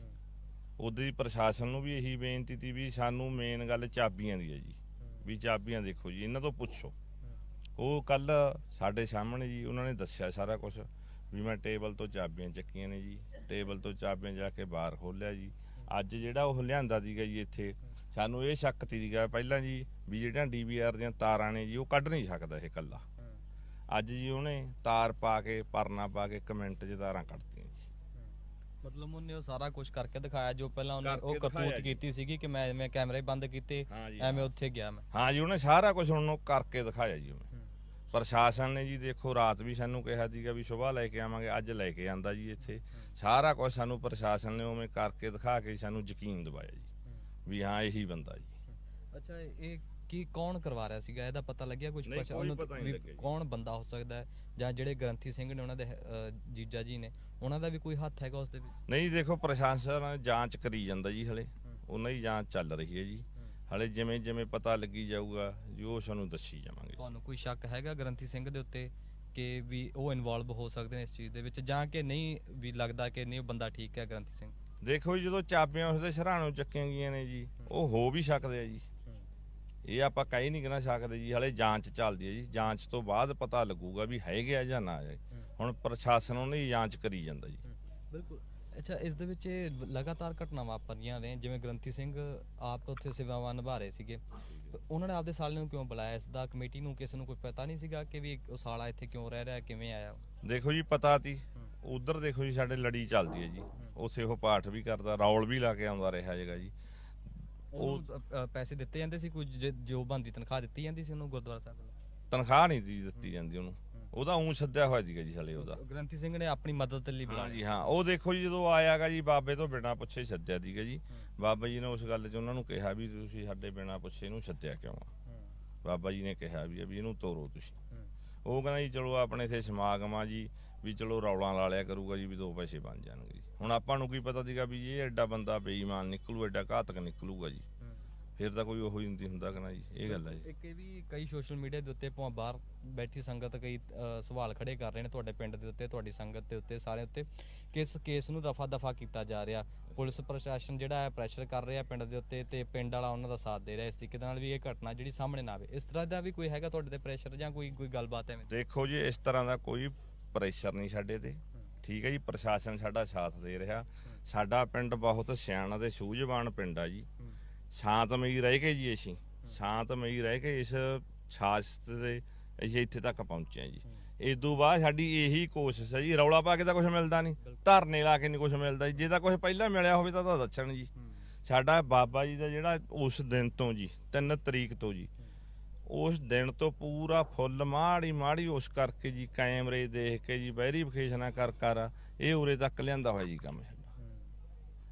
F: ਉਦੋਂ ਦੀ ਪ੍ਰਸ਼ਾਸਨ ਨੂੰ ਵੀ ਇਹੀ ਬੇਨਤੀ ਤੀ ਵੀ ਸਾਨੂੰ ਮੇਨ ਗੱਲ ਚਾਬੀਆਂ ਦੀ ਹੈ ਜੀ। ਵੀ ਚਾਬੀਆਂ ਦੇਖੋ ਜੀ, ਇਹਨਾਂ ਤੋਂ ਪੁੱਛੋ। ਉਹ ਕੱਲ ਸਾਡੇ ਸਾਹਮਣੇ ਜੀ, ਉਹਨਾਂ ਨੇ ਦੱਸਿਆ ਸਾਰਾ ਕੁਝ ਵੀ ਮੈਂ ਟੇਬਲ ਤੋਂ ਚਾਬੀਆਂ ਚੱਕੀਆਂ ਨੇ ਜੀ। ਟੇਬਲ ਤੋਂ ਚਾਬੀਆਂ ਜਾ ਕੇ ਬਾਹਰ ਖੋਲਿਆ ਜੀ। ਅੱਜ ਜਿਹੜਾ ਉਹ ਲਿਆਂਦਾ ਸੀਗਾ ਜੀ ਇੱਥੇ ਸਾਨੂੰ ਇਹ ਸ਼ੱਕ ਤੀ ਸੀਗਾ ਪਹਿਲਾਂ ਜੀ ਵੀ ਜਿਹੜੀਆਂ ਡੀਵੀਆਰ ਦੀਆਂ ਤਾਰਾਂ ਨੇ ਜੀ ਉਹ ਕੱਢ ਨਹੀਂ ਸਕਦਾ ਇਹ ਕੱਲਾ ਅੱਜ ਜੀ ਉਹਨੇ ਤਾਰ ਪਾ ਕੇ ਪਰਨਾ ਪਾ ਕੇ ਕਮੈਂਟ 'ਚ ਤਾਰਾਂ ਕੱਢਤੀਆਂ ਜੀ।
B: ਮਤਲਬ ਉਹਨੇ ਉਹ ਸਾਰਾ ਕੁਝ ਕਰਕੇ ਦਿਖਾਇਆ ਜੋ ਪਹਿਲਾਂ ਉਹਨੇ ਉਹ ਕਰਤੂਤ। ਕੀਤੀ ਸੀਗੀ ਕਿ ਮੈਂ ਮੈਂ ਕੈਮਰੇ ਬੰਦ ਕੀਤੇ ਐਵੇਂ। ਉੱਥੇ ਗਿਆ ਮੈਂ।
F: ਹਾਂ ਜੀ ਉਹਨੇ ਸਾਰਾ ਕੁਝ ਉਹਨੂੰ ਕਰਕੇ ਦਿਖਾਇਆ ਜੀ ਉਹਨੇ। ਪ੍ਰਸ਼ਾਸਨ ਨੇ ਜੀ ਦੇਖੋ ਰਾਤ ਵੀ ਸਾਨੂੰ ਕਿਹਾ ਸੀਗਾ ਵੀ ਸਵੇਰ ਲੈ ਕੇ ਆਵਾਂਗੇ ਅੱਜ ਲੈ ਕੇ ਆਂਦਾ ਜੀ ਇੱਥੇ। ਸਾਰਾ ਕੁਝ ਸਾਨੂੰ ਪ੍ਰਸ਼ਾਸਨ ਨੇ ਉਵੇਂ ਕਰਕੇ ਦਿਖਾ ਕੇ ਸਾਨੂੰ ਯਕੀਨ ਦਿਵਾਇਆ ਜੀ ਵੀ ਹਾਂ ਇਹੀ ਬੰਦਾ ਜੀ।
B: ਅੱਛਾ ਇਹ ਕੀ ਕੌਣ ਕਰਵਾ ਰਿਹਾ ਸੀਗਾ? ਇਹਦਾ ਪਤਾ ਲੱਗਿਆ ਕੁਝ। ਕੌਣ ਬੰਦਾ ਹੋ ਸਕਦਾ ਹੈ? ਜਾਂ ਜਿਹੜੇ ਗ੍ਰੰਥੀ ਸਿੰਘ ਨੇ ਉਹਨਾਂ ਦੇ ਜੀਜਾ ਜੀ ਨੇ ਉਹਨਾਂ ਦਾ ਵੀ ਕੋਈ ਹੱਥ ਹੈਗਾ ਉਸ ਦੇ ਵਿੱਚ?
F: ਨਹੀਂ ਦੇਖੋ ਪ੍ਰਸ਼ਾਸਨ ਜਾਂਚ ਕਰੀ ਜਾਂਦਾ ਜੀ ਹਲੇ। ਉਹਨਾਂ ਦੀ ਜਾਂਚ ਚੱਲ ਰਹੀ ਹੈ ਜੀ। ਹਲੇ ਜਿਵੇਂ ਜਿਵੇਂ ਪਤਾ ਲੱਗੀ ਜਾਊਗਾ ਜੋ ਸਾਨੂੰ ਦੱਸੀ ਜਾਵਾਂਗੇ।
B: ਤੁਹਾਨੂੰ ਕੋਈ ਸ਼ੱਕ ਹੈਗਾ ਗ੍ਰੰਥੀ ਸਿੰਘ ਦੇ ਉੱਤੇ ਕਿ ਵੀ ਉਹ ਇਨਵੋਲਵ ਹੋ ਸਕਦੇ ਨੇ ਇਸ ਚੀਜ਼ ਦੇ ਵਿੱਚ ਜਾਂ ਕਿ ਨਹੀਂ ਵੀ ਲੱਗਦਾ ਕਿ ਨਹੀਂ ਉਹ ਬੰਦਾ ਠੀਕ ਹੈ ਗ੍ਰੰਥੀ ਸਿੰਘ?
F: ਦੇਖੋ ਜੀ ਜਦੋਂ ਚਾਬੀਆਂ ਉਸਦੇ ਸਿਰਹਾਣੋਂ ਚੱਕੀਆਂ ਗਈਆਂ ਨੇ ਜੀ ਉਹ ਹੋ ਵੀ ਸਕਦੇ ਆ ਜੀ। ਇਹ ਆਪਾਂ ਕਹਿ ਨਹੀਂ ਕਹਿਣਾ ਸਕਦੇ ਜੀ ਹਲੇ ਜਾਂਚ ਚੱਲਦੀ ਹੈ ਜੀ। ਜਾਂਚ ਤੋਂ ਬਾਅਦ ਪਤਾ ਲੱਗੂਗਾ ਵੀ ਹੈਗੇ ਆ ਜਾਂ ਨਾ ਹੈ। ਹੁਣ ਪ੍ਰਸ਼ਾਸਨ ਉਹਨੇ ਜਾਂਚ ਕਰੀ ਜਾਂਦਾ ਜੀ।
B: ਬਿਲਕੁਲ। ਅੱਛਾ ਇਸ ਦੇ ਵਿੱਚ ਇਹ ਲਗਾਤਾਰ ਘਟਨਾਵਾਂ ਵਾਪਰੀਆਂ ਨੇ ਜਿਵੇਂ ਗ੍ਰੰਥੀ ਸਿੰਘ ਆਪ ਉੱਥੇ ਸੇਵਾਵਾਂ ਨਿਭਾ ਰਹੇ ਸੀਗੇ। ਉਹਨਾਂ ਨੇ ਆਪਦੇ ਸਾਲੇ ਨੂੰ ਕਿਉਂ ਬੁਲਾਇਆ? ਇਸ ਦਾ ਕਮੇਟੀ ਨੂੰ ਕਿਸੇ ਨੂੰ ਕੋਈ ਪਤਾ ਨਹੀਂ ਸੀਗਾ ਕਿ ਵੀ ਉਹ ਸਾਲਾ ਇੱਥੇ ਕਿਉਂ ਰਹਿ ਰਿਹਾ ਕਿਵੇਂ ਆਇਆ
F: ਦੇਖੋ ਜੀ ਪਤਾ ਤੀ। ਉਧਰ ਦੇਖੋ ਜੀ ਸਾਡੇ ਲੜੀ ਚੱਲਦੀ ਹੈ ਜੀ। ਉਹ ਪਾਠ ਵੀ ਕਰਦਾ ਰੌਲ ਵੀ ਲਾ ਕੇ ਆਉਂਦਾ ਰਿਹਾ ਜੇਗਾ ਜੀ।
B: ਉਹ ਪੈਸੇ ਦਿੱਤੇ ਜਾਂਦੇ ਸੀ? ਕੋਈ ਜ- ਬੰਦੀ ਤਨਖਾਹ ਦਿੱਤੀ ਜਾਂਦੀ ਸੀ ਉਹਨੂੰ ਗੁਰਦੁਆਰਾ ਸਾਹਿਬ
F: ਤਨਖਾਹ ਨਹੀਂ ਦਿੱਤੀ ਜਾਂਦੀ ਉਹਨੂੰ। ਉਹਦਾ ਉਂ ਸੱਦਿਆ ਹੋਇਆ ਸੀਗਾ ਜੀ ਹਲੇ ਉਹਦਾ।
B: ਗ੍ਰੰਥੀ ਸਿੰਘ ਨੇ ਆਪਣੀ ਮਦਦ ਲਈ
F: ਹਾਂ
B: ਬੁਲਾਇਆ।
F: ਜੀ ਹਾਂ। ਉਹ ਦੇਖੋ ਜੀ ਜਦੋਂ ਆਇਆਗਾ ਜੀ ਬਾਬੇ ਤੋਂ ਬਿਨਾ ਪੁੱਛੇ ਸੱਦਿਆ ਸੀਗਾ ਜੀ। ਬਾਬਾ ਜੀ ਨੇ ਉਸ ਗੱਲ 'ਚ ਉਹਨਾਂ ਨੂੰ ਕਿਹਾ ਵੀ ਤੁਸੀਂ ਸਾਡੇ ਬਿਨਾ ਪੁੱਛੇ ਇਹਨੂੰ ਸੱਦਿਆ ਕਿਉਂ ਆ? ਬਾਬਾ ਜੀ ਨੇ ਕਿਹਾ ਵੀ ਵੀ ਇਹਨੂੰ ਤੋਰੋ ਤੁਸੀਂ। ਉਹ ਕਹਿੰਦਾ ਜੀ ਚਲੋ ਆਪਣੇ ਇੱਥੇ ਸਮਾਗਮ ਆ ਜੀ ਵੀ ਚਲੋ ਰੌਲਾਂ ਲਾ ਲਿਆ ਕਰੂਗਾ ਜੀ ਵੀ ਦੋ ਪੈਸੇ ਬਣ ਜਾਣਗੇ ਜੀ। ਹੁਣ ਆਪਾਂ ਨੂੰ ਕੀ ਪਤਾ ਸੀਗਾ ਵੀ ਇਹ ਐਡਾ ਬੰਦਾ ਬੇਈਮਾਨ ਨਿਕਲੂ ਐਡਾ ਘਾਤਕ ਨਿਕਲੂਗਾ ਜੀ। ਫਿਰ ਤਾਂ ਕੋਈ ਉਹੀ ਹੁੰਦੀ ਹੁੰਦਾ ਕਿ ਨਾ ਜੀ ਇਹ ਗੱਲ ਹੈ ਜੀ।
B: ਇੱਕ ਇਹ ਵੀ ਕਈ ਸੋਸ਼ਲ ਮੀਡੀਆ ਦੇ ਉੱਤੇ ਭਾਵੇਂ ਬਾਹਰ ਬੈਠੀ ਸੰਗਤ ਕਈ ਅ, ਸਵਾਲ ਖੜੇ ਕਰ ਰਹੇ ਨੇ ਤੁਹਾਡੇ ਪਿੰਡ ਦੇ ਉੱਤੇ ਤੁਹਾਡੀ ਸੰਗਤ ਦੇ ਉੱਤੇ ਸਾਰੇ ਉੱਤੇ ਕਿ ਇਸ ਕੇਸ ਨੂੰ ਰਫਾ ਦਫਾ ਕੀਤਾ ਜਾ ਰਿਹਾ। ਪੁਲਿਸ ਪ੍ਰਸ਼ਾਸਨ ਜਿਹੜਾ ਹੈ ਪ੍ਰੈਸ਼ਰ ਕਰ ਰਿਹਾ ਪਿੰਡ ਦੇ ਉੱਤੇ ਤੇ ਪਿੰਡ ਵਾਲਾ ਉਹਨਾਂ ਦਾ ਸਾਥ ਦੇ ਰਿਹਾ ਇਸ ਤਰੀਕੇ ਦੇ ਨਾਲ ਵੀ ਇਹ ਘਟਨਾ ਜਿਹੜੀ ਸਾਹਮਣੇ ਨਾ ਆਵੇ। ਇਸ ਤਰ੍ਹਾਂ ਦਾ ਵੀ ਕੋਈ ਹੈਗਾ ਤੁਹਾਡੇ ਤੇ ਪ੍ਰੈਸ਼ਰ ਜਾਂ ਕੋਈ ਕੋਈ ਗੱਲਬਾਤ ਐਵੇਂ?
F: ਦੇਖੋ ਜੀ ਇਸ ਤਰ੍ਹਾਂ ਦਾ ਕੋਈ ਪ੍ਰੈਸ਼ਰ ਨਹੀਂ ਸਾਡੇ ਤੇ। ਠੀਕ ਹੈ ਜੀ ਪ੍ਰਸ਼ਾਸਨ ਸਾਡਾ ਸਾਥ ਦੇ ਰਿਹਾ। ਸਾਡਾ ਪਿੰਡ ਬਹੁਤ ਸਿਆਣਾ ਤੇ ਸੂਝਵਾਨ ਪਿੰਡ ਆ ਜੀ। ਸ਼ਾਂਤਮਈ ਰਹਿ ਕੇ ਜੀ ਅਸੀਂ। ਸ਼ਾਂਤਮਈ ਰਹਿ ਕੇ ਇਸ ਸ਼ਾਸਤ ਦੇ ਅਸੀਂ ਇੱਥੇ ਤੱਕ ਪਹੁੰਚੇ ਹਾਂ ਜੀ। ਇਸ ਤੋਂ ਬਾਅਦ ਸਾਡੀ ਇਹੀ ਕੋਸ਼ਿਸ਼ ਹੈ ਜੀ ਰੌਲਾ ਪਾ ਕੇ ਤਾਂ ਕੁਝ ਮਿਲਦਾ ਨਹੀਂ। ਧਰਨੇ ਲਾ ਕੇ ਨਹੀਂ ਕੁਝ ਮਿਲਦਾ ਜੀ। ਤਾਂ ਕੁਝ ਪਹਿਲਾਂ ਮਿਲਿਆ ਹੋਵੇ ਤਾਂ ਤਾਂ ਦੱਸਣ ਜੀ। ਸਾਡਾ ਬਾਬਾ ਜੀ ਦਾ ਜਿਹੜਾ ਉਸ ਦਿਨ ਤੋਂ ਜੀ 3 ਤਰੀਕ ਤੋਂ ਜੀ ਉਸ ਦਿਨ ਤੋਂ ਪੂਰਾ ਫੁੱਲ ਮਾੜੀ ਮਾੜੀ ਉਸ ਕਰਕੇ ਜੀ ਕੈਮਰੇ ਦੇਖ ਕੇ ਜੀ ਵੈਰੀਫਿਕੇਸ਼ਨਾਂ ਕਰ ਕਰ ਇਹ ਉਰੇ ਤੱਕ ਲਿਆਂਦਾ ਹੋਇਆ ਜੀ ਕੰਮ।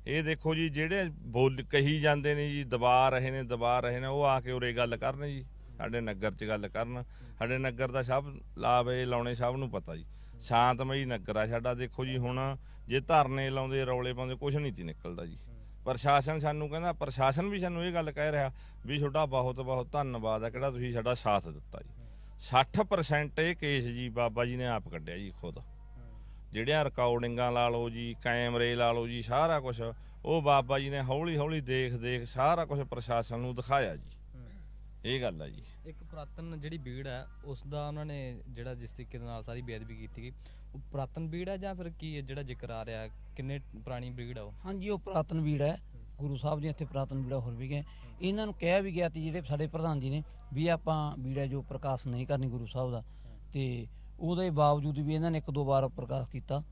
F: ਇਹ ਦੇਖੋ ਜੀ, ਜਿਹੜੇ ਬੋਲ ਕਹੀ ਜਾਂਦੇ ਨੇ ਜੀ, ਦਬਾ ਰਹੇ ਨੇ, ਦਬਾ ਰਹੇ ਨੇ, ਉਹ ਆ ਕੇ ਉਰੇ ਗੱਲ ਕਰਨ ਜੀ। ਸਾਡੇ ਨਗਰ 'ਚ ਗੱਲ ਕਰਨ। ਸਾਡੇ ਨਗਰ ਦਾ ਸਭ ਲਾਵੇ, ਲਾਉਣੇ ਸਭ ਨੂੰ ਪਤਾ ਜੀ। ਸ਼ਾਂਤਮਈ ਨਗਰ ਆ ਸਾਡਾ, ਦੇਖੋ ਜੀ, ਹੁਣ ਜੇ ਧਰਨੇ ਲਾਉਂਦੇ, ਰੌਲੇ ਪਾਉਂਦੇ ਕੁਝ ਨਹੀਂ ਤੀ ਨਿਕਲਦਾ ਜੀ। ਪ੍ਰਸ਼ਾਸਨ ਸਾਨੂੰ ਕਹਿੰਦਾ, ਪ੍ਰਸ਼ਾਸਨ ਵੀ ਸਾਨੂੰ ਇਹ ਗੱਲ ਕਹਿ ਰਿਹਾ ਵੀ ਤੁਹਾਡਾ ਬਹੁਤ ਬਹੁਤ ਧੰਨਵਾਦ ਆ, ਕਿਹੜਾ ਤੁਸੀਂ ਸਾਡਾ ਸਾਥ ਦਿੱਤਾ ਜੀ। 60% ਇਹ ਕੇਸ ਜੀ, ਬਾਬਾ ਜੀ ਨੇ ਆਪ ਕੱਢਿਆ ਜੀ, ਖੁਦ। ਜਿਹੜੀਆਂ ਰਿਕਾਰਡਿੰਗਾਂ ਲਾ ਲਓ ਜੀ ਕੈਮਰੇ ਲਾ ਲਓ ਜੀ ਸਾਰਾ ਕੁਝ ਉਹ ਬਾਬਾ ਜੀ ਨੇ ਹੌਲੀ ਹੌਲੀ ਦੇਖ ਦੇਖ ਸਾਰਾ ਕੁਝ ਪ੍ਰਸ਼ਾਸਨ ਨੂੰ ਦਿਖਾਇਆ ਜੀ। ਇਹ ਗੱਲ ਆ ਜੀ।
B: ਇੱਕ ਪੁਰਾਤਨ ਜਿਹੜੀ ਬੀੜ ਹੈ ਉਸ ਦਾ ਉਹਨਾਂ ਨੇ ਜਿਹੜਾ ਜਿਸ ਤਰੀਕੇ ਦੇ ਨਾਲ ਸਾਰੀ ਬੇਅਦਬੀ ਕੀਤੀ ਗਈ ਉਹ ਪੁਰਾਤਨ ਬੀੜ ਹੈ ਜਾਂ ਫਿਰ ਕੀ ਹੈ ਜਿਹੜਾ ਜ਼ਿਕਰ ਆ ਰਿਹਾ ਕਿੰਨੇ ਪੁਰਾਣੀ ਬੀੜ ਆ ਉਹ?
E: ਹਾਂਜੀ ਉਹ ਪੁਰਾਤਨ ਬੀੜ ਹੈ। ਗੁਰੂ ਸਾਹਿਬ ਜੀ ਇੱਥੇ ਪੁਰਾਤਨ ਬੀੜਾ ਹੋਰ ਵੀ ਗਏ। ਇਹਨਾਂ ਨੂੰ ਕਿਹਾ ਵੀ ਗਿਆ ਤੇ ਜਿਹੜੇ ਸਾਡੇ ਪ੍ਰਧਾਨ ਜੀ ਨੇ ਵੀ ਆਪਾਂ ਬੀੜਾ ਜੋ ਪ੍ਰਕਾਸ਼ ਨਹੀਂ ਕਰਨੀ ਗੁਰੂ ਸਾਹਿਬ ਦਾ ਤੇ ਉਹਦੇ ਬਾਵਜੂਦ ਵੀ ਇਹਨਾਂ ਨੇ ਇੱਕ ਦੋ ਵਾਰ ਪ੍ਰਕਾਸ਼ ਕੀਤਾ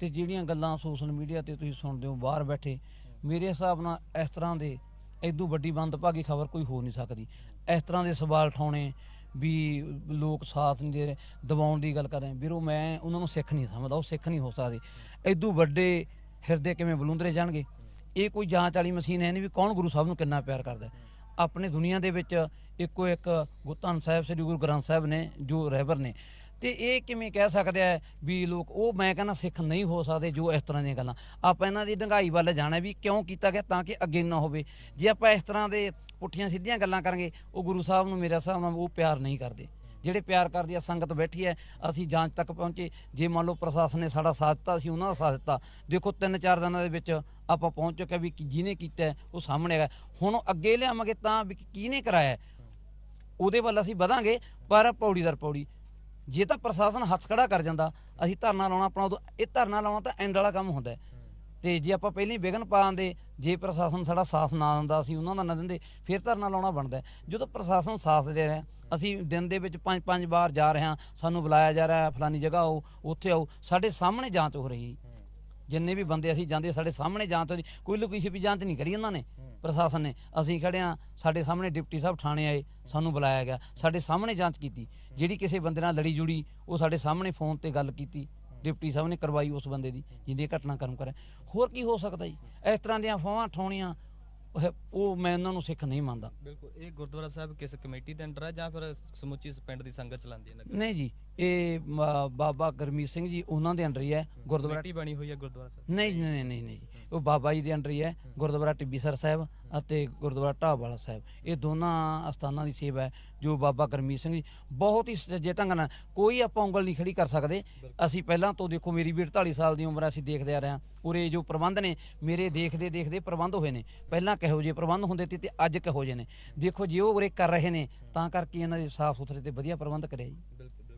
E: ਤੇ ਜਿਹੜੀਆਂ ਗੱਲਾਂ ਸੋਸ਼ਲ ਮੀਡੀਆ ਤੇ ਤੁਸੀਂ ਸੁਣਦੇ ਹੋ ਬਾਹਰ ਬੈਠੇ, ਮੇਰੇ ਹਿਸਾਬ ਨਾਲ ਇਸ ਤਰ੍ਹਾਂ ਦੇ ਐਦੋਂ ਵੱਡੀ ਬੰਦਭਾਗੀ ਖਬਰ ਕੋਈ ਹੋ ਨਹੀਂ ਸਕਦੀ। ਇਸ ਤਰ੍ਹਾਂ ਦੇ ਸਵਾਲ ਠਾਉਣੇ ਵੀ ਲੋਕ ਸਾਥ ਨਹੀਂ ਦੇ ਰਹੇ, ਦਬਾਉਣ ਦੀ ਗੱਲ ਕਰ ਰਹੇ। ਵੀਰੋ, ਮੈਂ ਉਹਨਾਂ ਨੂੰ ਸਿੱਖ ਨਹੀਂ ਸਮਝਦਾ, ਉਹ ਸਿੱਖ ਨਹੀਂ ਹੋ ਸਕਦੇ। ਐਦੋਂ ਵੱਡੇ ਹਿਰਦੇ ਕਿਵੇਂ ਬਲੁੰਦਰੇ ਜਾਣਗੇ? ਇਹ ਕੋਈ ਜਾਂਚ ਵਾਲੀ ਮਸ਼ੀਨ ਹੈ ਨਹੀਂ ਵੀ ਕੌਣ ਗੁਰੂ ਸਾਹਿਬ ਨੂੰ ਕਿੰਨਾ ਪਿਆਰ ਕਰਦਾ ਹੈ। ਆਪਣੇ ਦੁਨੀਆ ਦੇ ਵਿੱਚ ਇੱਕੋ ਇੱਕ ਗੁਰੂ ਧੰਨ ਸਾਹਿਬ, ਸ੍ਰੀ ਗੁਰੂ ਗ੍ਰੰਥ ਸਾਹਿਬ ਨੇ, ਜੋ ਰਹਿਬਰ ਨੇ ਤੇ ਇਹ ਕਿਵੇਂ ਕਹਿ ਸਕਦੇ ਆ ਵੀ ਲੋਕ, ਉਹ ਮੈਂ ਕਹਿੰਦਾ ਸਿੱਖ ਨਹੀਂ ਹੋ ਸਕਦੇ ਜੋ ਇਸ ਤਰ੍ਹਾਂ ਦੀਆਂ ਗੱਲਾਂ। ਆਪਾਂ ਇਹਨਾਂ ਦੀ ਡੰਗਾਈ ਵੱਲ ਜਾਣਾ ਵੀ ਕਿਉਂ ਕੀਤਾ ਗਿਆ ਤਾਂ ਕਿ ਅੱਗੇ ਨਾ ਹੋਵੇ। ਜੇ ਆਪਾਂ ਇਸ ਤਰ੍ਹਾਂ ਦੇ ਪੁੱਠੀਆਂ ਸਿੱਧੀਆਂ ਗੱਲਾਂ ਕਰਾਂਗੇ, ਉਹ ਗੁਰੂ ਸਾਹਿਬ ਨੂੰ ਮੇਰੇ ਹਿਸਾਬ ਨਾਲ ਉਹ ਪਿਆਰ ਨਹੀਂ ਕਰਦੇ। ਜਿਹੜੇ ਪਿਆਰ ਕਰਦੀ ਆ, ਸੰਗਤ ਬੈਠੀ ਹੈ, ਅਸੀਂ ਜਾਂਚ ਤੱਕ ਪਹੁੰਚੇ। ਜੇ ਮੰਨ ਲਓ ਪ੍ਰਸ਼ਾਸਨ ਨੇ ਸਾਡਾ ਸਾਥ ਦਿੱਤਾ, ਅਸੀਂ ਉਹਨਾਂ ਦਾ ਸਾਥ ਦਿੱਤਾ। ਦੇਖੋ ਤਿੰਨ ਚਾਰ ਦਿਨਾਂ ਦੇ ਵਿੱਚ ਆਪਾਂ ਪਹੁੰਚ ਚੁੱਕੇ ਵੀ ਕਿ ਜਿਹਨੇ ਕੀਤਾ ਉਹ ਸਾਹਮਣੇ ਹੈਗਾ। ਹੁਣ ਅੱਗੇ ਲਿਆਵਾਂਗੇ ਤਾਂ ਵੀ ਕਿਹਨੇ ਕਰਾਇਆ ਉਹਦੇ ਵੱਲ ਅਸੀਂ ਵਧਾਂਗੇ, ਪਰ ਪੌੜੀ ਦਰ ਪੌੜੀ। ਜੇ ਤਾਂ ਪ੍ਰਸ਼ਾਸਨ ਹੱਥ ਖੜਾ ਕਰ ਜਾਂਦਾ ਅਸੀਂ ਧਰਨਾ ਲਾਉਣਾ ਆਪਣਾ ਉਦੋਂ ਇਹ ਧਰਨਾ ਲਾਉਣਾ ਤਾਂ ਐਂਡ ਵਾਲਾ ਕੰਮ ਹੁੰਦਾ ਹੈ। ਤੇ ਜੇ ਆਪਾਂ ਪਹਿਲਾਂ ਹੀ ਵਿਘਨ ਪਾ ਪਾਉਂਦੇ ਜੇ ਪ੍ਰਸ਼ਾਸਨ ਸਾਡਾ ਸਾਥ ਨਾ ਦਿੰਦਾ ਅਸੀਂ ਉਹਨਾਂ ਦਾ ਨਾ ਦਿੰਦੇ ਫਿਰ ਧਰਨਾ ਲਾਉਣਾ ਬਣਦਾ ਹੈ। ਜਦੋਂ ਪ੍ਰਸ਼ਾਸਨ ਸਾਥ ਦੇ ਰਿਹਾ ਅਸੀਂ ਦਿਨ ਦੇ ਵਿੱਚ ਪੰਜ ਪੰਜ ਵਾਰ ਜਾ ਰਹੇ ਹਾਂ ਸਾਨੂੰ ਬੁਲਾਇਆ ਜਾ ਰਿਹਾ ਹੈ, ਫਲਾਨੀ ਜਗ੍ਹਾ ਆਓ ਉੱਥੇ ਆਓ ਸਾਡੇ ਸਾਹਮਣੇ ਜਾਂਚ ਹੋ ਰਹੀ ਹੈ ਜਿੰਨੇ ਵੀ ਬੰਦੇ ਅਸੀਂ ਜਾਂਦੇ ਸਾਡੇ ਸਾਹਮਣੇ ਜਾਂਚ ਹੋਈ ਕੋਈ ਲੋਕੀ ਵੀ ਜਾਂਚ ਨਹੀਂ ਕਰੀ ਉਹਨਾਂ ਨੇ ਪ੍ਰਸ਼ਾਸਨ ਨੇ। ਅਸੀਂ ਖੜੇ ਆ ਸਾਡੇ ਸਾਹਮਣੇ ਡਿਪਟੀ ਸਾਹਿਬ ਥਾਣੇ ਆਏ ਸਾਨੂੰ ਬੁਲਾਇਆ ਗਿਆ ਸਾਡੇ ਸਾਹਮਣੇ ਜਾਂਚ ਕੀਤੀ। ਜਿਹੜੀ ਕਿਸੇ ਬੰਦੇ ਨਾਲ ਲੜੀ ਜੁੜੀ ਉਹ ਸਾਡੇ ਸਾਹਮਣੇ ਫੋਨ ਤੇ ਗੱਲ ਕੀਤੀ ਡਿਪਟੀ ਸਾਹਿਬ ਨੇ ਕਰਵਾਈ ਉਸ ਬੰਦੇ ਦੀ ਇਹ ਘਟਨਾ ਕਰਮ ਕਰਿਆ ਹੋਰ ਕੀ ਹੋ ਸਕਦਾ ਜੀ? ਇਸ ਤਰ੍ਹਾਂ ਦੀਆਂ ਅਫਵਾਹਾਂ ਠਾਉਣੀਆਂ ਉਹ- ਉਹ ਮੈਂ ਉਹਨਾਂ ਨੂੰ ਸਿੱਖ ਨਹੀਂ ਮੰਨਦਾ
B: ਬਿਲਕੁਲ ਇਹ ਗੁਰਦੁਆਰਾ ਸਾਹਿਬ ਕਿਸ ਕਮੇਟੀ ਦੇ ਅੰਡਰ ਹੈ ਜਾਂ ਫਿਰ ਸਮੁੱਚੀ ਇਸ ਪਿੰਡ ਦੀ ਸੰਗਤ ਚਲਾਉਂਦੀ ਹੈ ਨਗਰ
E: ਨਹੀਂ ਜੀ ਇਹ ਮ- ਬਾਬਾ ਗਰਮੀਤ ਸਿੰਘ ਜੀ ਉਹਨਾਂ ਦੇ ਅੰਡਰ ਹੀ ਹੈ ਗੁਰਦੁਆਰਾ
B: ਕਮੇਟੀ ਬਣੀ ਹੋਈ ਹੈ ਗੁਰਦੁਆਰਾ ਸਾਹਿਬ
E: ਨਹੀਂ ਨਹੀਂ ਨਹੀਂ ਨਹੀਂ ਜੀ। ਉਹ ਬਾਬਾ ਜੀ ਦੇ ਅੰਡਰ ਹੀ ਹੈ ਗੁਰਦੁਆਰਾ ਟਿੱਬੀਸਰ ਸਾਹਿਬ ਅਤੇ ਗੁਰਦੁਆਰਾ ਢਾਬਵਾਲਾ ਸਾਹਿਬ। ਇਹ ਦੋਨਾਂ ਅਸਥਾਨਾਂ ਦੀ ਸੇਵਾ ਹੈ ਜੋ ਬਾਬਾ ਗਰਮੀਤ ਸਿੰਘ ਜੀ ਬਹੁਤ ਹੀ ਸੱਜੇ ਢੰਗ ਨਾਲ ਕੋਈ ਆਪਾਂ ਉਂਗਲ ਨਹੀਂ ਖੜੀ ਕਰ ਸਕਦੇ। ਅਸੀਂ ਪਹਿਲਾਂ ਤੋਂ ਦੇਖੋ ਮੇਰੀ ਵੀ 48 ਸਾਲ ਦੀ ਉਮਰ ਅਸੀਂ ਦੇਖਦੇ ਆ ਰਹੇ ਹਾਂ। ਉਰੇ ਜੋ ਪ੍ਰਬੰਧ ਨੇ ਮੇਰੇ ਦੇਖਦੇ ਦੇਖਦੇ ਪ੍ਰਬੰਧ ਹੋਏ ਨੇ। ਪਹਿਲਾਂ ਕਿਹੋ ਜਿਹੇ ਪ੍ਰਬੰਧ ਹੁੰਦੇ ਸੀ ਤੇ ਅੱਜ ਕਿਹੋ ਜਿਹੇ ਨੇ। ਦੇਖੋ ਜੇ ਉਹ ਉਰੇ ਕਰ ਰਹੇ ਨੇ ਤਾਂ ਕਰਕੇ ਇਹਨਾਂ ਦੇ ਸਾਫ਼ ਸੁਥਰੇ ਤੇ ਵਧੀਆ ਪ੍ਰਬੰਧ ਕਰਿਆ ਜੀ।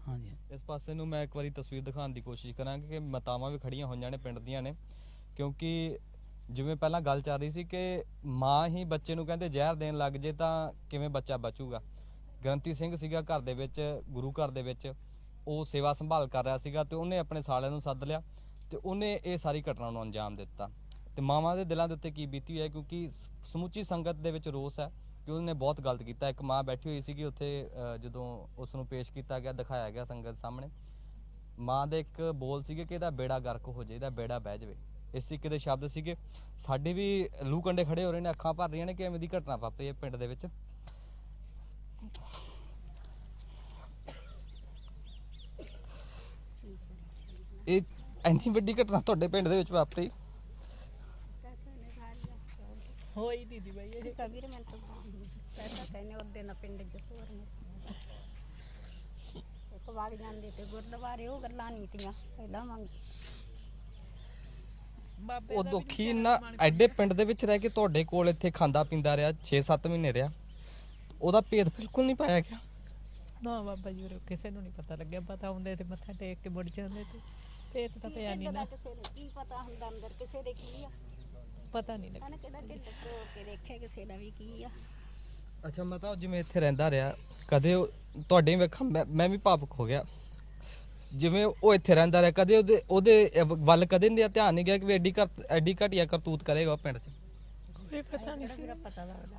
E: ਹਾਂਜੀ।
B: ਇਸ ਪਾਸੇ ਨੂੰ ਮੈਂ ਇੱਕ ਵਾਰੀ ਤਸਵੀਰ ਦਿਖਾਉਣ ਦੀ ਕੋਸ਼ਿਸ਼ ਕਰਾਂਗਾ ਕਿ ਮਾਤਾਵਾਂ ਵੀ ਖੜੀਆਂ ਹੋਈਆਂ ਨੇ ਪਿੰਡ ਦੀਆਂ ਨੇ। ਕਿਉਂਕਿ ਜਿਵੇਂ ਪਹਿਲਾਂ ਗੱਲ ਚੱਲ ਰਹੀ ਸੀ ਕਿ ਮਾਂ ਹੀ ਬੱਚੇ ਨੂੰ ਕਹਿੰਦੇ ਜ਼ਹਿਰ ਦੇਣ ਲੱਗ ਜੇ ਤਾਂ ਕਿਵੇਂ ਬੱਚਾ ਬਚੂਗਾ? ਗ੍ਰੰਥੀ ਸਿੰਘ ਸੀਗਾ ਘਰ ਦੇ ਵਿੱਚ, ਗੁਰੂ ਘਰ ਦੇ ਵਿੱਚ। ਉਹ ਸੇਵਾ ਸੰਭਾਲ ਕਰ ਰਿਹਾ ਸੀਗਾ ਤੇ ਉਹਨੇ ਆਪਣੇ ਸਾਲਿਆਂ ਨੂੰ ਸੱਦ ਲਿਆ ਤੇ ਉਹਨੇ ਇਹ ਸਾਰੀ ਘਟਨਾ ਨੂੰ ਅੰਜਾਮ ਦਿੱਤਾ। ਤੇ ਮਾਵਾਂ ਦੇ ਦਿਲਾਂ ਦੇ ਉੱਤੇ ਕੀ ਬੀਤੀ ਹੋਈ ਹੈ? ਕਿਉਂਕਿ ਸਮੁੱਚੀ ਸੰਗਤ ਦੇ ਵਿੱਚ ਰੋਸ ਹੈ ਕਿ ਉਹਨੇ ਬਹੁਤ ਗਲਤ ਕੀਤਾ। ਇੱਕ ਮਾਂ ਬੈਠੀ ਹੋਈ ਸੀਗੀ ਉੱਥੇ ਜਦੋਂ ਉਸ ਨੂੰ ਪੇਸ਼ ਕੀਤਾ ਗਿਆ, ਦਿਖਾਇਆ ਗਿਆ ਸੰਗਤ ਸਾਹਮਣੇ। ਮਾਂ ਦੇ ਇੱਕ ਬੋਲ ਸੀਗੇ ਕਿ ਇਹਦਾ ਬੇੜਾ ਗਰਕ ਹੋ ਜੇ ਇਹਦਾ ਬੇੜਾ ਬਹਿ ਜਾਵੇ। ਇਸ ਤਰੀਕੇ ਦੇ ਸ਼ਬਦ ਸੀਗੇ। ਸਾਡੇ ਵੀ ਲੂ ਕੰਡੇ ਖੜੇ ਹੋ ਰਹੇ ਨੇ ਅੱਖਾਂ ਭਰ ਰਹੀਆਂ ਨੇ ਕਿ ਐਵੇਂ ਦੀ ਘਟਨਾ ਵਾਪਰੀ ਹੈ ਪਿੰਡ ਦੇ ਵਿੱਚ। ਇਹ ਇੰਨੀ ਵੱਡੀ ਘਟਨਾ ਤੁਹਾਡੇ ਪਿੰਡ ਦੇ ਵਿੱਚ ਵਾਪਰੀ।
D: ਹੋਈ ਦੀਦੀ ਬਾਈ ਇਹ।
G: ਕਬੀਰ ਮੈਂ ਤਾਂ ਪੈਸਾ ਕਹਿੰਨੇ ਉਹਦੇ ਨਾਲ ਪਿੰਡ ਚ ਹੋਰ ਨੇ ਇੱਕ ਵਾਗ ਜਾਂਦੇ ਤੇ ਗੁਰਦੁਆਰੇ ਉਹ ਗੱਲਾਂ ਨਹੀਂ ਤੀਆਂ ਪਹਿਲਾਂ ਮੰਗ
B: ਉਹ ਦੁਖੀ ਨਾ ਐਡੇ ਪਿੰਡ ਦੇ ਵਿੱਚ ਰਹਿ ਕੇ ਤੁਹਾਡੇ ਕੋਲ ਇੱਥੇ ਖਾਂਦਾ ਪੀਂਦਾ ਰਿਹਾ 6-7 ਮਹੀਨੇ ਰਿਹਾ ਉਹਦਾ ਭੇਦ ਬਿਲਕੁਲ ਨਹੀਂ ਪਾਇਆ ਗਿਆ।
D: ਨਾ ਬਾਬਾ ਜੀ ਉਰੇ ਕਿਸੇ ਨੂੰ ਨਹੀਂ ਪਤਾ ਲੱਗਿਆ ਪਤਾ ਹੁੰਦੇ ਤੇ ਮੱਥਾ ਟੇਕ ਕੇ ਮੁੜ ਜਾਂਦੇ ਤੇ ਪੇਤ ਤਾਂ ਪਿਆ ਨਹੀਂ ਨਾ।
G: ਕਿਸੇ ਨੂੰ ਕੀ ਪਤਾ ਹੁੰਦਾ ਅੰਦਰ ਕਿਸੇ ਦੇ ਕੀ ਆ?
D: ਪਤਾ ਨਹੀਂ ਲੱਗਾ
G: ਹਨਾ ਕਿਹੜਾ ਢਿੱਡ ਕੋ ਕੇ ਦੇਖੇ ਕਿਸੇ ਦਾ ਵੀ ਕੀ ਆ?
B: ਅੱਛਾ ਮੈਂ ਤਾਂ ਜਿਵੇਂ ਇੱਥੇ ਰਹਿੰਦਾ ਰਿਹਾ ਕਦੇ ਉਹ- ਤੁਹਾਡੇ ਵੇਖਾਂ ਮੈਂ ਮੈਂ ਵੀ ਭਾਵੁਕ ਹੋ ਗਿਆ। ਜਿਵੇਂ ਉਹ ਇੱਥੇ ਰਹਿੰਦਾ ਰਿਹਾ ਕਦੇ ਉਹਦੇ ਉਹਦੇ ਵੱਲ ਕਦੇ ਨਹੀਂ ਧਿਆਨ ਨਹੀਂ ਗਿਆ ਕਿ ਵੀ ਐਡੀ ਕਰ ਐਡੀ ਘਟੀਆ ਕਰਤੂਤ ਕਰੇਗਾ ਉਹ ਪਿੰਡ 'ਚ।
C: ਕੋਈ ਪਤਾ ਨਹੀਂ ਸੀ।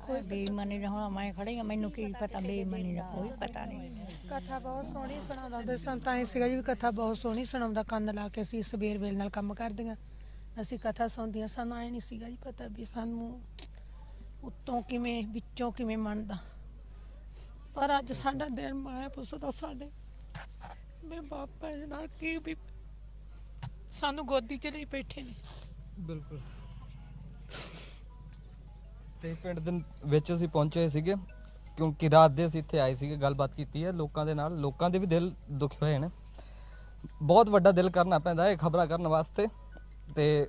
G: ਕੋਈ ਬੇਈਮਾਨੀ ਨਾ ਹੁਣ ਮੈਂ ਖੜੀ ਆ ਮੈਨੂੰ ਕੀ ਪਤਾ ਬੇਈਮਾਨੀ ਦਾ ਕੋਈ ਪਤਾ ਨਹੀਂ।
C: ਕਥਾ ਬਹੁਤ ਸੋਹਣੀ ਸੁਣਾਉਂਦਾ ਉਹਦੇ ਸਾਨੂੰ ਤਾਂ ਇਹ ਸੀਗਾ ਜੀ ਵੀ ਕਥਾ ਬਹੁਤ ਸੋਹਣੀ ਸੁਣਾਉਂਦਾ ਕੰਨ ਲਾ ਕੇ ਅਸੀਂ ਸਵੇਰ ਵੇਲ ਨਾਲ ਕੰਮ ਕਰਦੀਆਂ। ਅਸੀਂ ਕਥਾ ਸੁਣਦੀਆਂ ਸਾਨੂੰ ਐ ਨਹੀਂ ਸੀਗਾ ਜੀ ਪਤਾ ਵੀ ਸਾਨੂੰ ਉੱਤੋਂ ਕਿਵੇਂ ਵਿੱਚੋਂ ਕਿਵੇਂ ਮੰਨਦਾ। ਪਰ ਅੱਜ ਸਾਡਾ ਦਿਨ ਮਾਇਆ ਪੁੱਛਦਾ ਸਾਡੇ ਮੇਰੇ ਬਾਪਾ ਜੀ ਨਾਲ ਕੀ ਵੀ ਸਾਨੂੰ ਗੋਦੀ 'ਚ ਲਈ ਬੈਠੇ ਨੇ।
B: ਬਿਲਕੁਲ। ਤੇ ਪਿੰਡ ਦੇ ਵਿੱਚ ਅਸੀਂ ਪਹੁੰਚੇ ਸੀਗੇ, ਕਿਉਂਕਿ ਰਾਤ ਦੇ ਅਸੀਂ ਇੱਥੇ ਆਏ ਸੀਗੇ, ਗੱਲਬਾਤ ਕੀਤੀ ਹੈ ਲੋਕਾਂ ਦੇ ਨਾਲ, ਲੋਕਾਂ ਦੇ ਵੀ ਦਿਲ ਦੁਖੇ ਹੋਏ ਨੇ। ਬਹੁਤ ਵੱਡਾ ਦਿਲ ਕਰਨਾ ਪੈਂਦਾ ਹੈ ਖਬਰਾਂ ਕਰਨ ਵਾਸਤੇ ਤੇ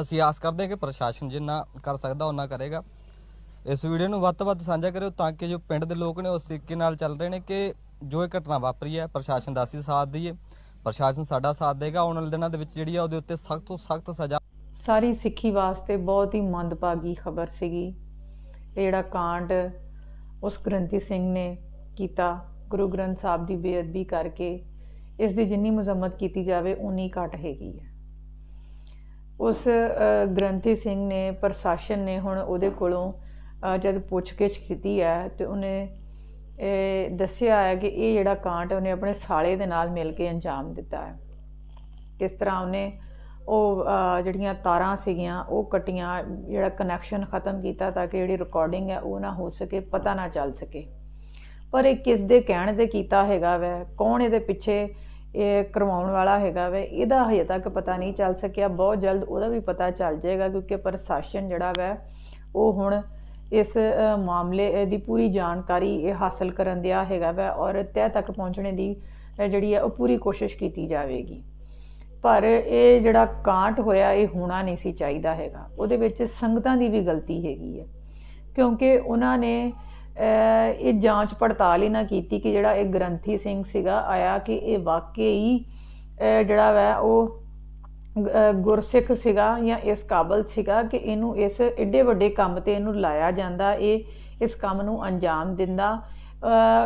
B: ਅਸੀਂ ਆਸ ਕਰਦੇ ਹਾਂ ਕਿ ਪ੍ਰਸ਼ਾਸਨ ਜਿੰਨਾ ਕਰ ਸਕਦਾ ਉਹਨਾਂ ਕਰੇਗਾ। ਇਸ ਵੀਡੀਓ ਨੂੰ ਵੱਧ ਤੋਂ ਵੱਧ ਸਾਂਝਾ ਕਰਿਓ ਤਾਂ ਕਿ ਜੋ ਪਿੰਡ ਦੇ ਲੋਕ ਨੇ ਉਸ ਤਰੀਕੇ ਨਾਲ ਚੱਲ ਰਹੇ ਨੇ ਕਿ ਜੋ ਇਹ ਘਟਨਾ ਵਾਪਰੀ ਹੈ, ਪ੍ਰਸ਼ਾਸਨ ਦਾ ਅਸੀਂ ਸਾਥ ਦਈਏ। ਪ੍ਰਸ਼ਾਸਨ ਸਾਡਾ ਸਾਥ ਦੇਗਾ। ਆਉਣ ਵਾਲੇ ਦਿਨਾਂ ਦੇ ਵਿੱਚ ਜਿਹੜੀ ਆ, ਉਹਦੇ ਉੱਤੇ ਸਖਤ ਤੋਂ ਸਖਤ ਸਜ਼ਾ
A: ਸਾਰੀ ਸਿੱਖੀ ਵਾਸਤੇ ਬਹੁਤ ਹੀ ਮੰਦਭਾਗੀ ਖਬਰ ਸੀਗੀ। ਇਹ ਜਿਹੜਾ ਕਾਂਡ ਉਸ ਗ੍ਰੰਥੀ ਸਿੰਘ ਨੇ ਕੀਤਾ, ਗੁਰੂ ਗ੍ਰੰਥ ਸਾਹਿਬ ਦੀ ਬੇਅਦਬੀ ਕਰਕੇ, ਇਸ ਦੀ ਜਿੰਨੀ ਮੁਜ਼ੰਮਤ ਕੀਤੀ ਜਾਵੇ, ਉਨੀ ਘੱਟ ਹੈਗੀ ਹੈ। ਉਸ ਗ੍ਰੰਥੀ ਸਿੰਘ ਨੇ, ਪ੍ਰਸ਼ਾਸਨ ਨੇ ਹੁਣ ਉਹਦੇ ਕੋਲੋਂ ਜਦ ਪੁੱਛਗਿੱਛ ਕੀਤੀ ਹੈ, ਤੇ ਉਹਨੇ ਦੱਸਿਆ ਹੈ ਕਿ ਇਹ ਜਿਹੜਾ ਕਾਂਟ ਉਹਨੇ ਆਪਣੇ ਸਾਲੇ ਦੇ ਨਾਲ ਮਿਲ ਕੇ ਅੰਜਾਮ ਦਿੱਤਾ ਹੈ। ਕਿਸ ਤਰ੍ਹਾਂ ਉਹਨੇ ਉਹ ਜਿਹੜੀਆਂ ਤਾਰਾਂ ਸੀਗੀਆਂ, ਉਹ ਕੱਟੀਆਂ, ਜਿਹੜਾ ਕਨੈਕਸ਼ਨ ਖਤਮ ਕੀਤਾ ਤਾਂ ਕਿ ਜਿਹੜੀ ਰਿਕਾਰਡਿੰਗ ਹੈ, ਉਹ ਨਾ ਹੋ ਸਕੇ, ਪਤਾ ਨਾ ਚੱਲ ਸਕੇ। ਪਰ ਇਹ ਕਿਸ ਦੇ ਕਹਿਣ ਤੇ ਕੀਤਾ ਹੈਗਾ ਵੈ? ਕੌਣ ਇਹਦੇ ਪਿੱਛੇ ਇਹ ਕਰਵਾਉਣ ਵਾਲਾ ਹੈਗਾ ਵੈ? ਇਹਦਾ ਹਜੇ ਤੱਕ ਪਤਾ ਨਹੀਂ ਚੱਲ ਸਕਿਆ। ਬਹੁਤ ਜਲਦ ਉਹਦਾ ਵੀ ਪਤਾ ਚੱਲ ਜਾਏਗਾ ਕਿਉਂਕਿ ਪ੍ਰਸ਼ਾਸਨ ਜਿਹੜਾ ਵੈ, ਉਹ ਹੁਣ ਇਸ ਮਾਮਲੇ ਦੀ ਪੂਰੀ ਜਾਣਕਾਰੀ ਹਾਸਲ ਕਰਨ ਦਿਆ ਹੈਗਾ ਵੈ ਔਰ ਤਹਿ ਤੱਕ ਪਹੁੰਚਣੇ ਦੀ ਜਿਹੜੀ ਹੈ ਉਹ ਪੂਰੀ ਕੋਸ਼ਿਸ਼ ਕੀਤੀ ਜਾਵੇਗੀ। ਪਰ ਇਹ ਜਿਹੜਾ ਕਾਂਟ ਹੋਇਆ ਇਹ ਹੋਣਾ ਨਹੀਂ ਸੀ ਚਾਹੀਦਾ ਹੈਗਾ। ਉਹਦੇ ਵਿੱਚ ਸੰਗਤਾਂ ਦੀ ਵੀ ਗਲਤੀ ਹੈਗੀ ਹੈ। ਕਿਉਂਕਿ ਉਹਨਾਂ ਨੇ ਇਹ ਜਾਂਚ ਪੜਤਾਲ ਹੀ ਨਾ ਕੀਤੀ ਕਿ ਜਿਹੜਾ ਇਹ ਗ੍ਰੰਥੀ ਸਿੰਘ ਸੀਗਾ ਆਇਆ ਕਿ ਇਹ ਵਾਕਈ ਜਿਹੜਾ ਵਾ ਉਹ ਗੁਰਸਿੱਖ ਸੀਗਾ ਜਾਂ ਇਸ ਕਾਬਲ ਸੀਗਾ ਕਿ ਇਹਨੂੰ ਇਸ ਏਡੇ ਵੱਡੇ ਕੰਮ ਤੇ ਇਹਨੂੰ ਲਾਇਆ ਜਾਂਦਾ, ਇਹ ਇਸ ਕੰਮ ਨੂੰ ਅੰਜਾਮ ਦਿੰਦਾ।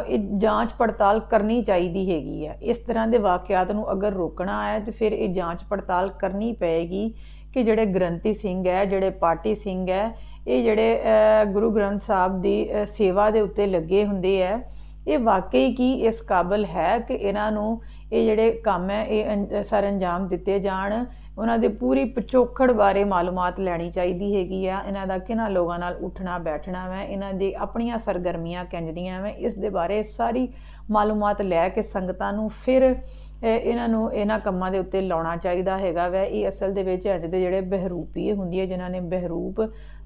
A: ਇਹ ਜਾਂਚ ਪੜਤਾਲ ਕਰਨੀ ਚਾਹੀਦੀ ਹੈਗੀ ਹੈ। ਇਸ ਤਰ੍ਹਾਂ ਦੇ ਵਾਕਿਆਤ ਨੂੰ ਅਗਰ ਰੋਕਣਾ ਹੈ ਤੇ ਫਿਰ ਇਹ ਜਾਂਚ ਪੜਤਾਲ ਕਰਨੀ ਪਏਗੀ ਕਿ ਜਿਹੜੇ ਗ੍ਰੰਥੀ ਸਿੰਘ ਹੈ, ਜਿਹੜੇ ਪਾਟੀ ਸਿੰਘ ਹੈ, ਇਹ ਜਿਹੜੇ ਗੁਰੂ ਗ੍ਰੰਥ ਸਾਹਿਬ ਦੀ ਸੇਵਾ ਦੇ ਉੱਤੇ ਲੱਗੇ ਹੁੰਦੇ ਹੈ, ਇਹ ਵਾਕਈ ਕੀ ਇਸ ਕਾਬਲ ਹੈ ਕਿ ਇਹਨਾਂ ਨੂੰ ਇਹ ਜਿਹੜੇ ਕੰਮ ਹੈ, ਇਹ ਸਰ ਅੰਜਾਮ ਦਿੱਤੇ ਜਾਣ ਉਹਨਾਂ ਦੇ ਪੂਰੀ ਪਿਛੋਕੜ ਬਾਰੇ ਮਾਲੂਮਾਤ ਲੈਣੀ ਚਾਹੀਦੀ ਹੈਗੀ ਆ। ਇਹਨਾਂ ਦਾ ਕਿਹਨਾਂ ਲੋਕਾਂ ਨਾਲ ਉੱਠਣਾ ਬੈਠਣਾ ਵੈ? ਇਹਨਾਂ ਦੀ ਆਪਣੀਆਂ ਸਰਗਰਮੀਆਂ ਕਿੰਜਦੀਆਂ ਵੈ? ਇਸ ਦੇ ਬਾਰੇ ਸਾਰੀ ਮਾਲੂਮਾਤ ਲੈ ਕੇ ਸੰਗਤਾਂ ਨੂੰ ਫਿਰ ਇਹਨਾਂ ਨੂੰ ਇਹਨਾਂ ਕੰਮਾਂ ਦੇ ਉੱਤੇ ਲਾਉਣਾ ਚਾਹੀਦਾ ਹੈਗਾ ਵੈ। ਇਹ ਅਸਲ ਦੇ ਵਿੱਚ ਅੱਜ ਦੇ ਜਿਹੜੇ ਬਹਿਰੂਪੀ ਹੁੰਦੀ ਹੈ ਜਿਨ੍ਹਾਂ ਨੇ ਬਹਿਰੂਪ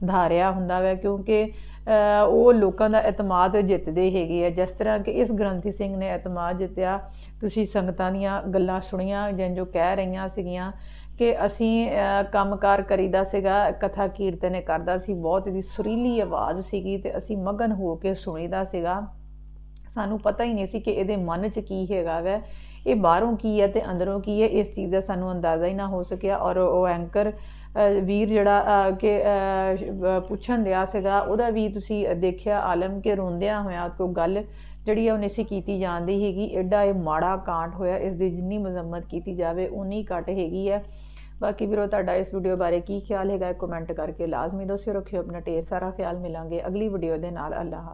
A: ਧਾਰਿਆ ਹੁੰਦਾ ਵੈ ਕਿਉਂਕਿ ਅ, ਉਹ ਲੋਕਾਂ ਦਾ ਇਤਮਾਦ ਜਿੱਤਦੇ ਹੈਗੇ ਆ। ਜਿਸ ਤਰ੍ਹਾਂ ਕਿ ਇਸ ਗ੍ਰੰਥੀ ਸਿੰਘ ਨੇ ਇਤਮਾਦ ਜਿੱਤਿਆ। ਤੁਸੀਂ ਸੰਗਤਾਂ ਦੀਆਂ ਗੱਲਾਂ ਸੁਣੀਆਂ ਜਾਂ ਜੋ ਕਹਿ ਰਹੀਆਂ ਸੀਗੀਆਂ ਕਿ ਅਸੀਂ ਅ, ਕੰਮਕਾਰ ਕਰੀਦਾ ਸੀਗਾ ਕਥਾ ਕੀਰਤਨ ਕਰਦਾ ਸੀ ਬਹੁਤ ਇਹਦੀ ਸੁਰੀਲੀ ਆਵਾਜ਼ ਸੀਗੀ ਤੇ ਅਸੀਂ ਮਗਨ ਹੋ ਕੇ ਸੁਣੀਦਾ ਸੀਗਾ। ਸਾਨੂੰ ਪਤਾ ਹੀ ਨਹੀਂ ਸੀ ਕਿ ਇਹਦੇ ਮਨ 'ਚ ਕੀ ਹੈਗਾ ਵੈ ਇਹ ਬਾਹਰੋਂ ਕੀ ਹੈ ਤੇ ਅੰਦਰੋਂ ਕੀ ਹੈ ਇਸ ਚੀਜ਼ ਦਾ ਸਾਨੂੰ ਅੰਦਾਜ਼ਾ ਹੀ ਨਾ ਹੋ ਸਕਿਆ ਔਰ ਉਹ ਐਂਕਰ ਵੀਰ ਜਿਹੜਾ ਕਿ ਅ, ਪੁੱਛਣ ਦਿਆ ਸੀਗਾ ਉਹਦਾ ਵੀ ਤੁਸੀਂ ਦੇਖਿਆ ਆਲਮ ਕੇ ਰੋਂਦਿਆਂ ਹੋਇਆ ਕੋਈ ਗੱਲ ਜਿਹੜੀ ਆ ਉਹ ਨਹੀਂ ਸੀ ਕੀਤੀ ਜਾਂਦੀ ਹੈਗੀ ਐਡਾ ਇਹ ਮਾੜਾ ਕਾਂਟ ਹੋਇਆ ਇਸ ਦੀ ਜਿੰਨੀ ਮਜ਼ਮਤ ਕੀਤੀ ਜਾਵੇ ਉਨੀ ਘੱਟ ਹੈਗੀ ਹੈ ਬਾਕੀ ਵੀਰੋ, ਤੁਹਾਡਾ ਇਸ ਵੀਡੀਓ ਬਾਰੇ ਕੀ ਖਿਆਲ ਹੈਗਾ ਕਮੈਂਟ ਕਰਕੇ ਲਾਜ਼ਮੀ ਦੱਸਿਓ, ਰੱਖਿਓ ਆਪਣਾ ਢੇਰ ਸਾਰਾ ਖਿਆਲ, ਮਿਲਾਂਗੇ ਅਗਲੀ ਵੀਡੀਓ ਦੇ ਨਾਲ। ਅੱਲਾਹ ਹਾਫਿਜ਼।